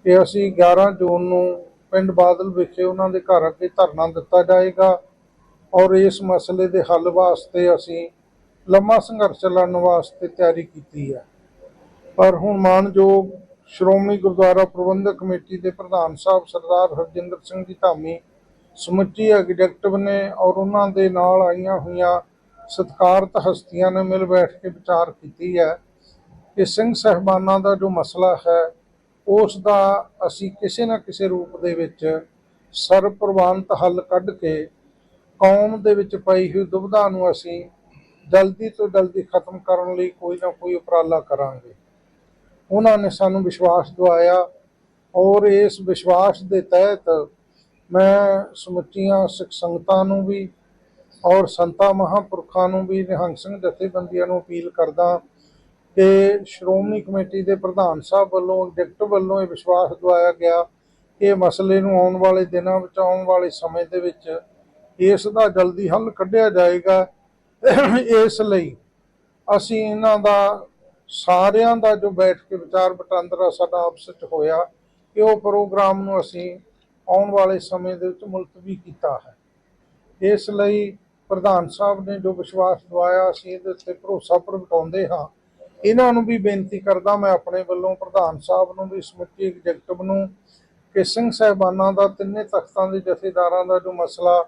ਕਿ ਅਸੀਂ 11 ਜੂਨ ਨੂੰ ਪਿੰਡ ਬਾਦਲ ਵਿਖੇ ਉਹਨਾਂ ਦੇ ਘਰ ਅੱਗੇ ਧਰਨਾ ਦਿੱਤਾ ਜਾਏਗਾ ਔਰ ਇਸ ਮਸਲੇ ਦੇ ਹੱਲ ਵਾਸਤੇ ਅਸੀਂ ਲੰਮਾ ਸੰਘਰਸ਼ ਲੜਨ ਵਾਸਤੇ ਤਿਆਰੀ ਕੀਤੀ ਹੈ। ਪਰ ਹੁਣ ਮਾਨਯੋਗ ਸ਼੍ਰੋਮਣੀ ਗੁਰਦੁਆਰਾ ਪ੍ਰਬੰਧਕ ਕਮੇਟੀ ਦੇ ਪ੍ਰਧਾਨ ਸਾਹਿਬ ਸਰਦਾਰ ਹਰਜਿੰਦਰ ਸਿੰਘ ਜੀ ਧਾਮੀ ਸਮੁੱਚੀ ਐਗਜ਼ੈਕਟਿਵ ਨੇ ਔਰ ਉਹਨਾਂ ਦੇ ਨਾਲ ਆਈਆਂ ਹੋਈਆਂ ਸਤਿਕਾਰਤ ਹਸਤੀਆਂ ਨੇ ਮਿਲ ਬੈਠ ਕੇ ਵਿਚਾਰ ਕੀਤੀ ਹੈ ਕਿ ਸਿੰਘ ਸਹਿਬਾਨਾਂ ਦਾ ਜੋ ਮਸਲਾ ਹੈ, ਉਸ ਦਾ ਅਸੀਂ ਕਿਸੇ ਨਾ ਕਿਸੇ ਰੂਪ ਦੇ ਵਿੱਚ ਸਰਪ੍ਰਵਾਨਤ ਹੱਲ ਕੱਢ ਕੇ ਕੌਮ ਦੇ ਵਿੱਚ ਪਈ ਹੋਈ ਦੁਬਿਧਾ ਨੂੰ ਅਸੀਂ ਜਲਦੀ ਤੋਂ ਜਲਦੀ ਖਤਮ ਕਰਨ ਲਈ ਕੋਈ ਨਾ ਕੋਈ ਉਪਰਾਲਾ ਕਰਾਂਗੇ। ਉਹਨਾਂ ਨੇ ਸਾਨੂੰ ਵਿਸ਼ਵਾਸ ਦਿਵਾਇਆ ਔਰ ਇਸ ਵਿਸ਼ਵਾਸ ਦੇ ਤਹਿਤ ਮੈਂ ਸਮੁੱਚੀਆਂ ਸਿੱਖ ਸੰਗਤਾਂ ਨੂੰ ਵੀ ਔਰ ਸੰਤਾਂ ਮਹਾਂਪੁਰਖਾਂ ਨੂੰ ਵੀ ਨਿਹੰਗ ਸਿੰਘ ਜਥੇਬੰਦੀਆਂ ਨੂੰ ਅਪੀਲ ਕਰਦਾ ਕਿ ਸ਼੍ਰੋਮਣੀ ਕਮੇਟੀ ਦੇ ਪ੍ਰਧਾਨ ਸਾਹਿਬ ਵੱਲੋਂ, ਐਗਜ਼ੈਕਟਿਵ ਵੱਲੋਂ ਇਹ ਵਿਸ਼ਵਾਸ ਦਵਾਇਆ ਗਿਆ ਕਿ ਇਹ ਮਸਲੇ ਨੂੰ ਆਉਣ ਵਾਲੇ ਦਿਨਾਂ ਵਿੱਚ, ਆਉਣ ਵਾਲੇ ਸਮੇਂ ਦੇ ਵਿੱਚ ਇਸ ਦਾ ਜਲਦੀ ਹੱਲ ਕੱਢਿਆ ਜਾਏਗਾ। ਇਸ ਲਈ ਅਸੀਂ ਇਹਨਾਂ ਦਾ, ਸਾਰਿਆਂ ਦਾ ਜੋ ਬੈਠ ਕੇ ਵਿਚਾਰ ਵਟਾਂਦਰਾ ਸਾਡਾ ਆਪਸ ਵਿੱਚ ਹੋਇਆ, ਕਿ ਉਹ ਪ੍ਰੋਗਰਾਮ ਨੂੰ ਅਸੀਂ ਆਉਣ ਵਾਲੇ ਸਮੇਂ ਦੇ ਵਿੱਚ ਮੁਲਤਵੀ ਕੀਤਾ ਹੈ। ਇਸ ਲਈ ਪ੍ਰਧਾਨ ਸਾਹਿਬ ਨੇ ਜੋ ਵਿਸ਼ਵਾਸ ਦਵਾਇਆ, ਅਸੀਂ ਇਹਦੇ ਉੱਤੇ ਭਰੋਸਾ ਪ੍ਰਗਟਾਉਂਦੇ ਹਾਂ। ਇਹਨਾਂ ਨੂੰ ਵੀ ਬੇਨਤੀ ਕਰਦਾ ਮੈਂ ਆਪਣੇ ਵੱਲੋਂ ਪ੍ਰਧਾਨ ਸਾਹਿਬ ਨੂੰ ਵੀ, ਸਮੁੱਚੀ ਐਗਜ਼ੈਕਟਿਵ ਨੂੰ ਕਿ ਸਿੰਘ ਸਾਹਿਬਾਨਾਂ ਦਾ, ਤਿੰਨੇ ਤਖਤਾਂ ਦੇ ਜਥੇਦਾਰਾਂ ਦਾ ਜੋ ਮਸਲਾ,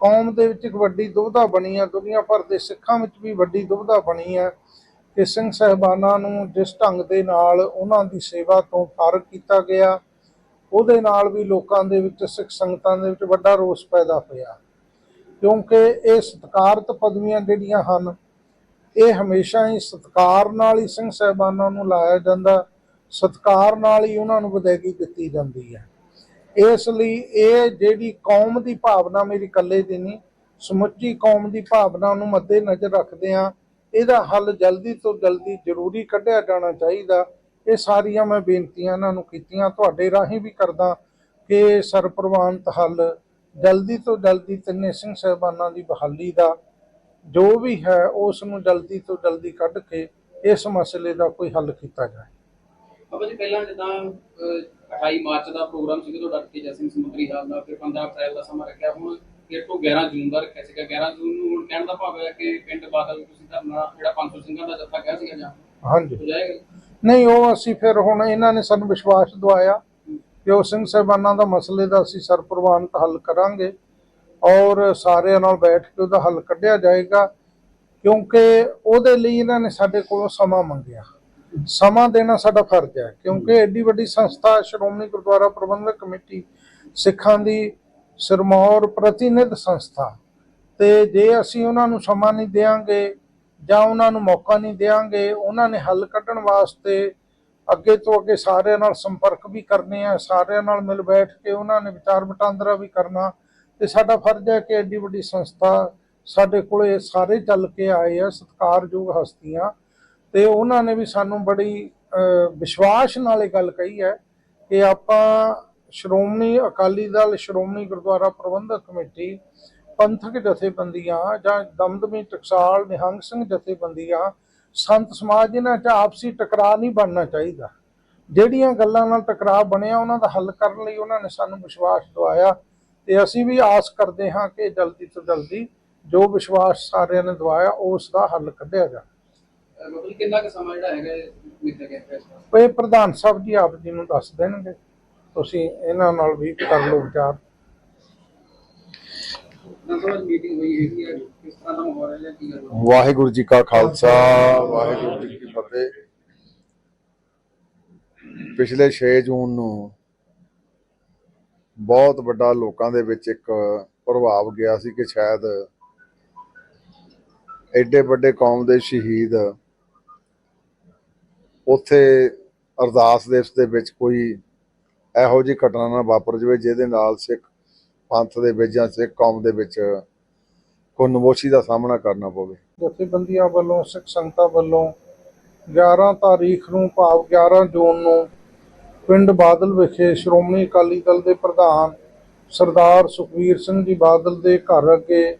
ਕੌਮ ਦੇ ਵਿੱਚ ਇੱਕ ਵੱਡੀ ਦੁਬਿਧਾ ਬਣੀ ਹੈ, ਦੁਨੀਆ ਭਰ ਦੇ ਸਿੱਖਾਂ ਵਿੱਚ ਵੀ ਵੱਡੀ ਦੁਬਿਧਾ ਬਣੀ ਹੈ ਕਿ ਸਿੰਘ ਸਾਹਿਬਾਨਾਂ ਨੂੰ ਜਿਸ ਢੰਗ ਦੇ ਨਾਲ ਉਹਨਾਂ ਦੀ ਸੇਵਾ ਤੋਂ ਫਾਰਗ ਕੀਤਾ ਗਿਆ ਉਹਦੇ ਨਾਲ ਵੀ ਲੋਕਾਂ ਦੇ ਵਿੱਚ, ਸਿੱਖ ਸੰਗਤਾਂ ਦੇ ਵਿੱਚ ਵੱਡਾ ਰੋਸ ਪੈਦਾ ਹੋਇਆ। ਕਿਉਂਕਿ ਇਹ ਸਤਿਕਾਰਤ ਪਦਵੀਆਂ ਜਿਹੜੀਆਂ ਹਨ, ਇਹ ਹਮੇਸ਼ਾ ਹੀ ਸਤਿਕਾਰ ਨਾਲ ਹੀ ਸਿੰਘ ਸਾਹਿਬਾਨਾਂ ਨੂੰ ਲਾਇਆ ਜਾਂਦਾ, ਸਤਿਕਾਰ ਨਾਲ ਹੀ ਉਹਨਾਂ ਨੂੰ ਵਿਦਾਇਗੀ ਦਿੱਤੀ ਜਾਂਦੀ ਹੈ। ਇਸ ਲਈ ਇਹ ਜਿਹੜੀ ਕੌਮ ਦੀ ਭਾਵਨਾ ਮੇਰੀ ਇਕੱਲੇ ਦੀ ਨਹੀਂ, ਸਮੁੱਚੀ ਕੌਮ ਦੀ ਭਾਵਨਾ ਨੂੰ ਮੱਦੇ ਨਜ਼ਰ ਰੱਖਦੇ ਆ ਇਹਦਾ ਹੱਲ ਜਲਦੀ ਤੋਂ ਜਲਦੀ ਜ਼ਰੂਰੀ ਕੱਢਿਆ ਜਾਣਾ ਚਾਹੀਦਾ। ਇਹ ਸਾਰੀਆਂ ਮੈਂ ਬੇਨਤੀਆਂ ਇਹਨਾਂ ਨੂੰ ਕੀਤੀਆਂ ਤੁਹਾਡੇ ਰਾਹੀਂ ਵੀ ਕਰਦਾ ਕਿ ਸਰਪ੍ਰਵਾਨਤ ਹੱਲ ਜਲਦੀ ਤੋਂ ਜਲਦੀ ਤਿੰਨੇ ਸਿੰਘ ਸਾਹਿਬਾਨਾਂ ਦੀ ਬਹਾਲੀ ਦਾ ਜੋ ਵੀ ਹੈ ਉਸ ਨੂੰ ਜਲਦੀ ਤੋਂ ਜਲਦੀ ਕੱਢ ਕੇ ਇਸ ਮਸਲੇ ਦਾ ਕੋਈ ਹੱਲ ਕੀਤਾ ਜਾਏ। ਬਾਬਾ ਜੀ ਪਹਿਲਾਂ ਜਿੱਦਾਂ ਅਹ, 28 ਮਾਰਚ ਦਾ ਪ੍ਰੋਗਰਾਮ ਸੀਗਾ ਤੁਹਾਡਾ ਕੇ ਸਿੰਘ ਸਮੁੰਦਰੀ ਹਾਲ ਦਾ ਫਿਰ 15 ਅਪ੍ਰੈਲ ਦਾ ਸਮਾਂ ਰੱਖਿਆ ਹੁਣ ਫਿਰ ਤੋਂ 11 ਜੂਨ ਦਾ ਰੱਖਿਆ ਸੀਗਾ। 11 ਜੂਨ ਨੂੰ ਹੁਣ ਕਹਿਣ ਦਾ ਭਾਵ ਹੈ ਕਿ ਪਿੰਡ ਬਾਦਲ ਤੁਸੀਂ ਧਰਨਾ ਜਿਹੜਾ 500 ਸਿੰਘਾਂ ਦਾ ਜੱਥਾ ਕਿਹਾ ਸੀਗਾ ਜਾਂ ਹਾਂਜੀ। ਹੋ ਜਾਏਗਾ? ਨਹੀਂ, ਉਹ ਅਸੀਂ ਫਿਰ ਹੁਣ ਇਹਨਾਂ ਨੇ ਸਾਨੂੰ ਵਿਸ਼ਵਾਸ ਦਿਵਾਇਆ ਕਿ ਉਹ ਸਿੰਘ ਸਾਹਿਬਾਨਾਂ ਦਾ ਮਸਲੇ ਦਾ ਅਸੀਂ ਸਰਪ੍ਰਵਾਨਤ ਹੱਲ ਕਰਾਂਗੇ ਔਰ ਸਾਰਿਆਂ ਨਾਲ ਬੈਠ ਕੇ ਉਹਦਾ ਹੱਲ ਕੱਢਿਆ ਜਾਏਗਾ ਕਿਉਂਕਿ ਉਹਦੇ ਲਈ ਇਹਨਾਂ ਨੇ ਸਾਡੇ ਕੋਲੋਂ ਸਮਾਂ ਮੰਗਿਆ। ਸਮਾਂ ਦੇਣਾ ਸਾਡਾ ਫਰਜ਼ ਹੈ ਕਿਉਂਕਿ ਐਡੀ ਵੱਡੀ ਸੰਸਥਾ, ਸ਼੍ਰੋਮਣੀ ਗੁਰਦੁਆਰਾ ਪ੍ਰਬੰਧਕ ਕਮੇਟੀ, ਸਿੱਖਾਂ ਦੀ ਸਿਰਮੌਰ ਪ੍ਰਤੀਨਿਧ ਸੰਸਥਾ ਤੇ ਜੇ ਅਸੀਂ ਉਹਨਾਂ ਨੂੰ ਸਮਾਂ ਨਹੀਂ ਦੇਵਾਂਗੇ ਜਾਂ ਉਹਨਾਂ ਨੂੰ ਮੌਕਾ ਨਹੀਂ ਦੇਵਾਂਗੇ ਉਹਨਾਂ ਨੇ ਹੱਲ ਕੱਢਣ ਵਾਸਤੇ ਅੱਗੇ ਤੋਂ ਅੱਗੇ ਸਾਰਿਆਂ ਨਾਲ ਸੰਪਰਕ ਵੀ ਕਰਨੇ ਆ, ਸਾਰਿਆਂ ਨਾਲ ਮਿਲ ਬੈਠ ਕੇ ਉਹਨਾਂ ਨੇ ਵਿਚਾਰ ਵਟਾਂਦਰਾ ਵੀ ਕਰਨਾ। ਤੇ ਸਾਡਾ ਫਰਜ਼ ਹੈ ਕਿ ਐਡੀ ਵੱਡੀ ਸੰਸਥਾ ਸਾਡੇ ਕੋਲੇ ਸਾਰੇ ਚੱਲ ਕੇ ਆਏ ਆ, ਸਤਿਕਾਰਯੋਗ ਹਸਤੀਆਂ। ਤੇ ਉਹਨਾਂ ਨੇ ਵੀ ਸਾਨੂੰ ਬੜੀ ਵਿਸ਼ਵਾਸ ਨਾਲ ਇਹ ਗੱਲ ਕਹੀ ਹੈ ਕਿ ਆਪਾਂ ਸ਼੍ਰੋਮਣੀ ਅਕਾਲੀ ਦਲ, ਸ਼੍ਰੋਮਣੀ ਗੁਰਦੁਆਰਾ ਪ੍ਰਬੰਧਕ ਕਮੇਟੀ ਪੰਥਕ ਜਥੇਬੰਦੀਆਂ ਜਾਂ ਦਮਦਮੀ ਟਕਸਾਲ ਨਿਹੰਗ ਸਿੰਘ ਜਥੇਬੰਦੀਆਂ ਸੰਤ ਸਮਾਜ ਇਹਨਾਂ 'ਚ ਆਪਸੀ ਟਕਰਾਅ ਨਹੀਂ ਬਣਨਾ ਚਾਹੀਦਾ। ਜਿਹੜੀਆਂ ਗੱਲਾਂ ਨਾਲ ਟਕਰਾਅ ਬਣਿਆ ਉਹਨਾਂ ਦਾ ਹੱਲ ਕਰਨ ਲਈ ਉਹਨਾਂ ਨੇ ਸਾਨੂੰ ਵਿਸ਼ਵਾਸ ਦਵਾਇਆ ਤੇ ਅਸੀਂ ਵੀ ਆਸ ਕਰਦੇ ਹਾਂ ਕਿ ਜਲਦੀ ਤੋਂ ਜਲਦੀ ਜੋ ਵਿਸ਼ਵਾਸ ਸਾਰਿਆਂ ਨੇ ਦਵਾਇਆ ਉਸ ਦਾ ਹੱਲ ਕੱਢਿਆ ਜਾ ਮਤਲਬ ਕਿੰਨਾ ਕੁ ਸਮਾਂ ਜਿਹੜਾ ਹੈਗਾ ਇਹ ਮਿੱਥਿਆ ਗਿਆ ਫੈਸਲਾ ਇਹ ਪ੍ਰਧਾਨ ਸਾਹਿਬ ਜੀ ਆਪ ਜੀ ਨੂੰ ਦੱਸ ਦੇਣਗੇ। ਤੁਸੀਂ ਇਹਨਾਂ ਨਾਲ ਵੀ ਕਰ ਲਓ ਵਿਚਾਰ ਨੰਬਰ ਮੀਟਿੰਗ ਹੋਈ ਹੈਗੀ ਹੈ ਕਿਸ ਤਰ੍ਹਾਂ ਦਾ ਮਾਹੌਲ ਹੈ ਜਾਂ ਕੀ ਗੱਲ ਹੈ ਵਾਹਿਗੁਰੂ ਜੀ ਕਾ ਖਾਲਸਾ, ਵਾਹਿਗੁਰੂ ਜੀ ਕੀ ਫਤਿਹ। ਪਿਛਲੇ 6 ਜੂਨ ਨੂੰ ਬਹੁਤ ਵੱਡਾ ਲੋਕਾਂ ਦੇ ਵਿੱਚ ਇੱਕ ਪ੍ਰਭਾਵ ਗਿਆ ਸੀ ਕਿ ਸ਼ਾਇਦ ਐਡੇ ਵੱਡੇ ਕੌਮ ਦੇ ਸ਼ਹੀਦ ਉੱਥੇ ਅਰਦਾਸ ਦਿਵਸ ਦੇ ਵਿੱਚ ਕੋਈ ਇਹੋ ਜਿਹੀ ਘਟਨਾ ਨਾ ਵਾਪਰ ਜਾਵੇ, ਜਿਹਦੇ ਨਾਲ ਸਿੱਖ ਪੰਥ ਦੇ ਵਿੱਚ ਜਾਂ ਸਿੱਖ ਕੌਮ ਦੇ ਵਿੱਚ ਕੋਈ ਨਮੋਸ਼ੀ ਦਾ ਸਾਹਮਣਾ ਕਰਨਾ ਪਵੇ। ਜਥੇਬੰਦੀਆਂ ਵੱਲੋਂ, ਸਿੱਖ ਸੰਗਤਾਂ ਵੱਲੋਂ 11 ਤਾਰੀਖ ਨੂੰ ਭਾਵ 11 ਜੂਨ ਨੂੰ ਪਿੰਡ ਬਾਦਲ ਵਿਖੇ ਸ਼੍ਰੋਮਣੀ ਅਕਾਲੀ ਦਲ ਦੇ ਪ੍ਰਧਾਨ ਸਰਦਾਰ ਸੁਖਵੀਰ ਸਿੰਘ ਜੀ ਬਾਦਲ ਦੇ ਘਰ ਅੱਗੇ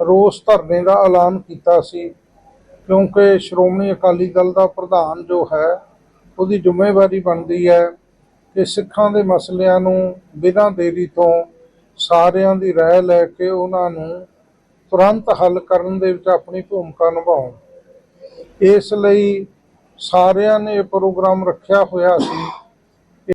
ਰੋਸ ਧਰਨੇ ਦਾ ਐਲਾਨ ਕੀਤਾ ਸੀ। ਕਿਉਂਕਿ ਸ਼੍ਰੋਮਣੀ ਅਕਾਲੀ ਦਲ ਦਾ ਪ੍ਰਧਾਨ ਜੋ ਹੈ, ਉਹਦੀ ਜ਼ਿੰਮੇਵਾਰੀ ਬਣਦੀ ਹੈ ਕਿ ਸਿੱਖਾਂ ਦੇ ਮਸਲਿਆਂ ਨੂੰ ਬਿਨਾਂ ਦੇਰੀ ਤੋਂ ਸਾਰਿਆਂ ਦੀ ਰਾਏ ਲੈ ਕੇ ਉਹਨਾਂ ਨੂੰ ਤੁਰੰਤ ਹੱਲ ਕਰਨ ਦੇ ਵਿੱਚ ਆਪਣੀ ਭੂਮਿਕਾ ਨਿਭਾਉਣ। ਇਸ ਲਈ ਸਾਰਿਆਂ ਨੇ ਇਹ ਪ੍ਰੋਗਰਾਮ ਰੱਖਿਆ ਹੋਇਆ ਸੀ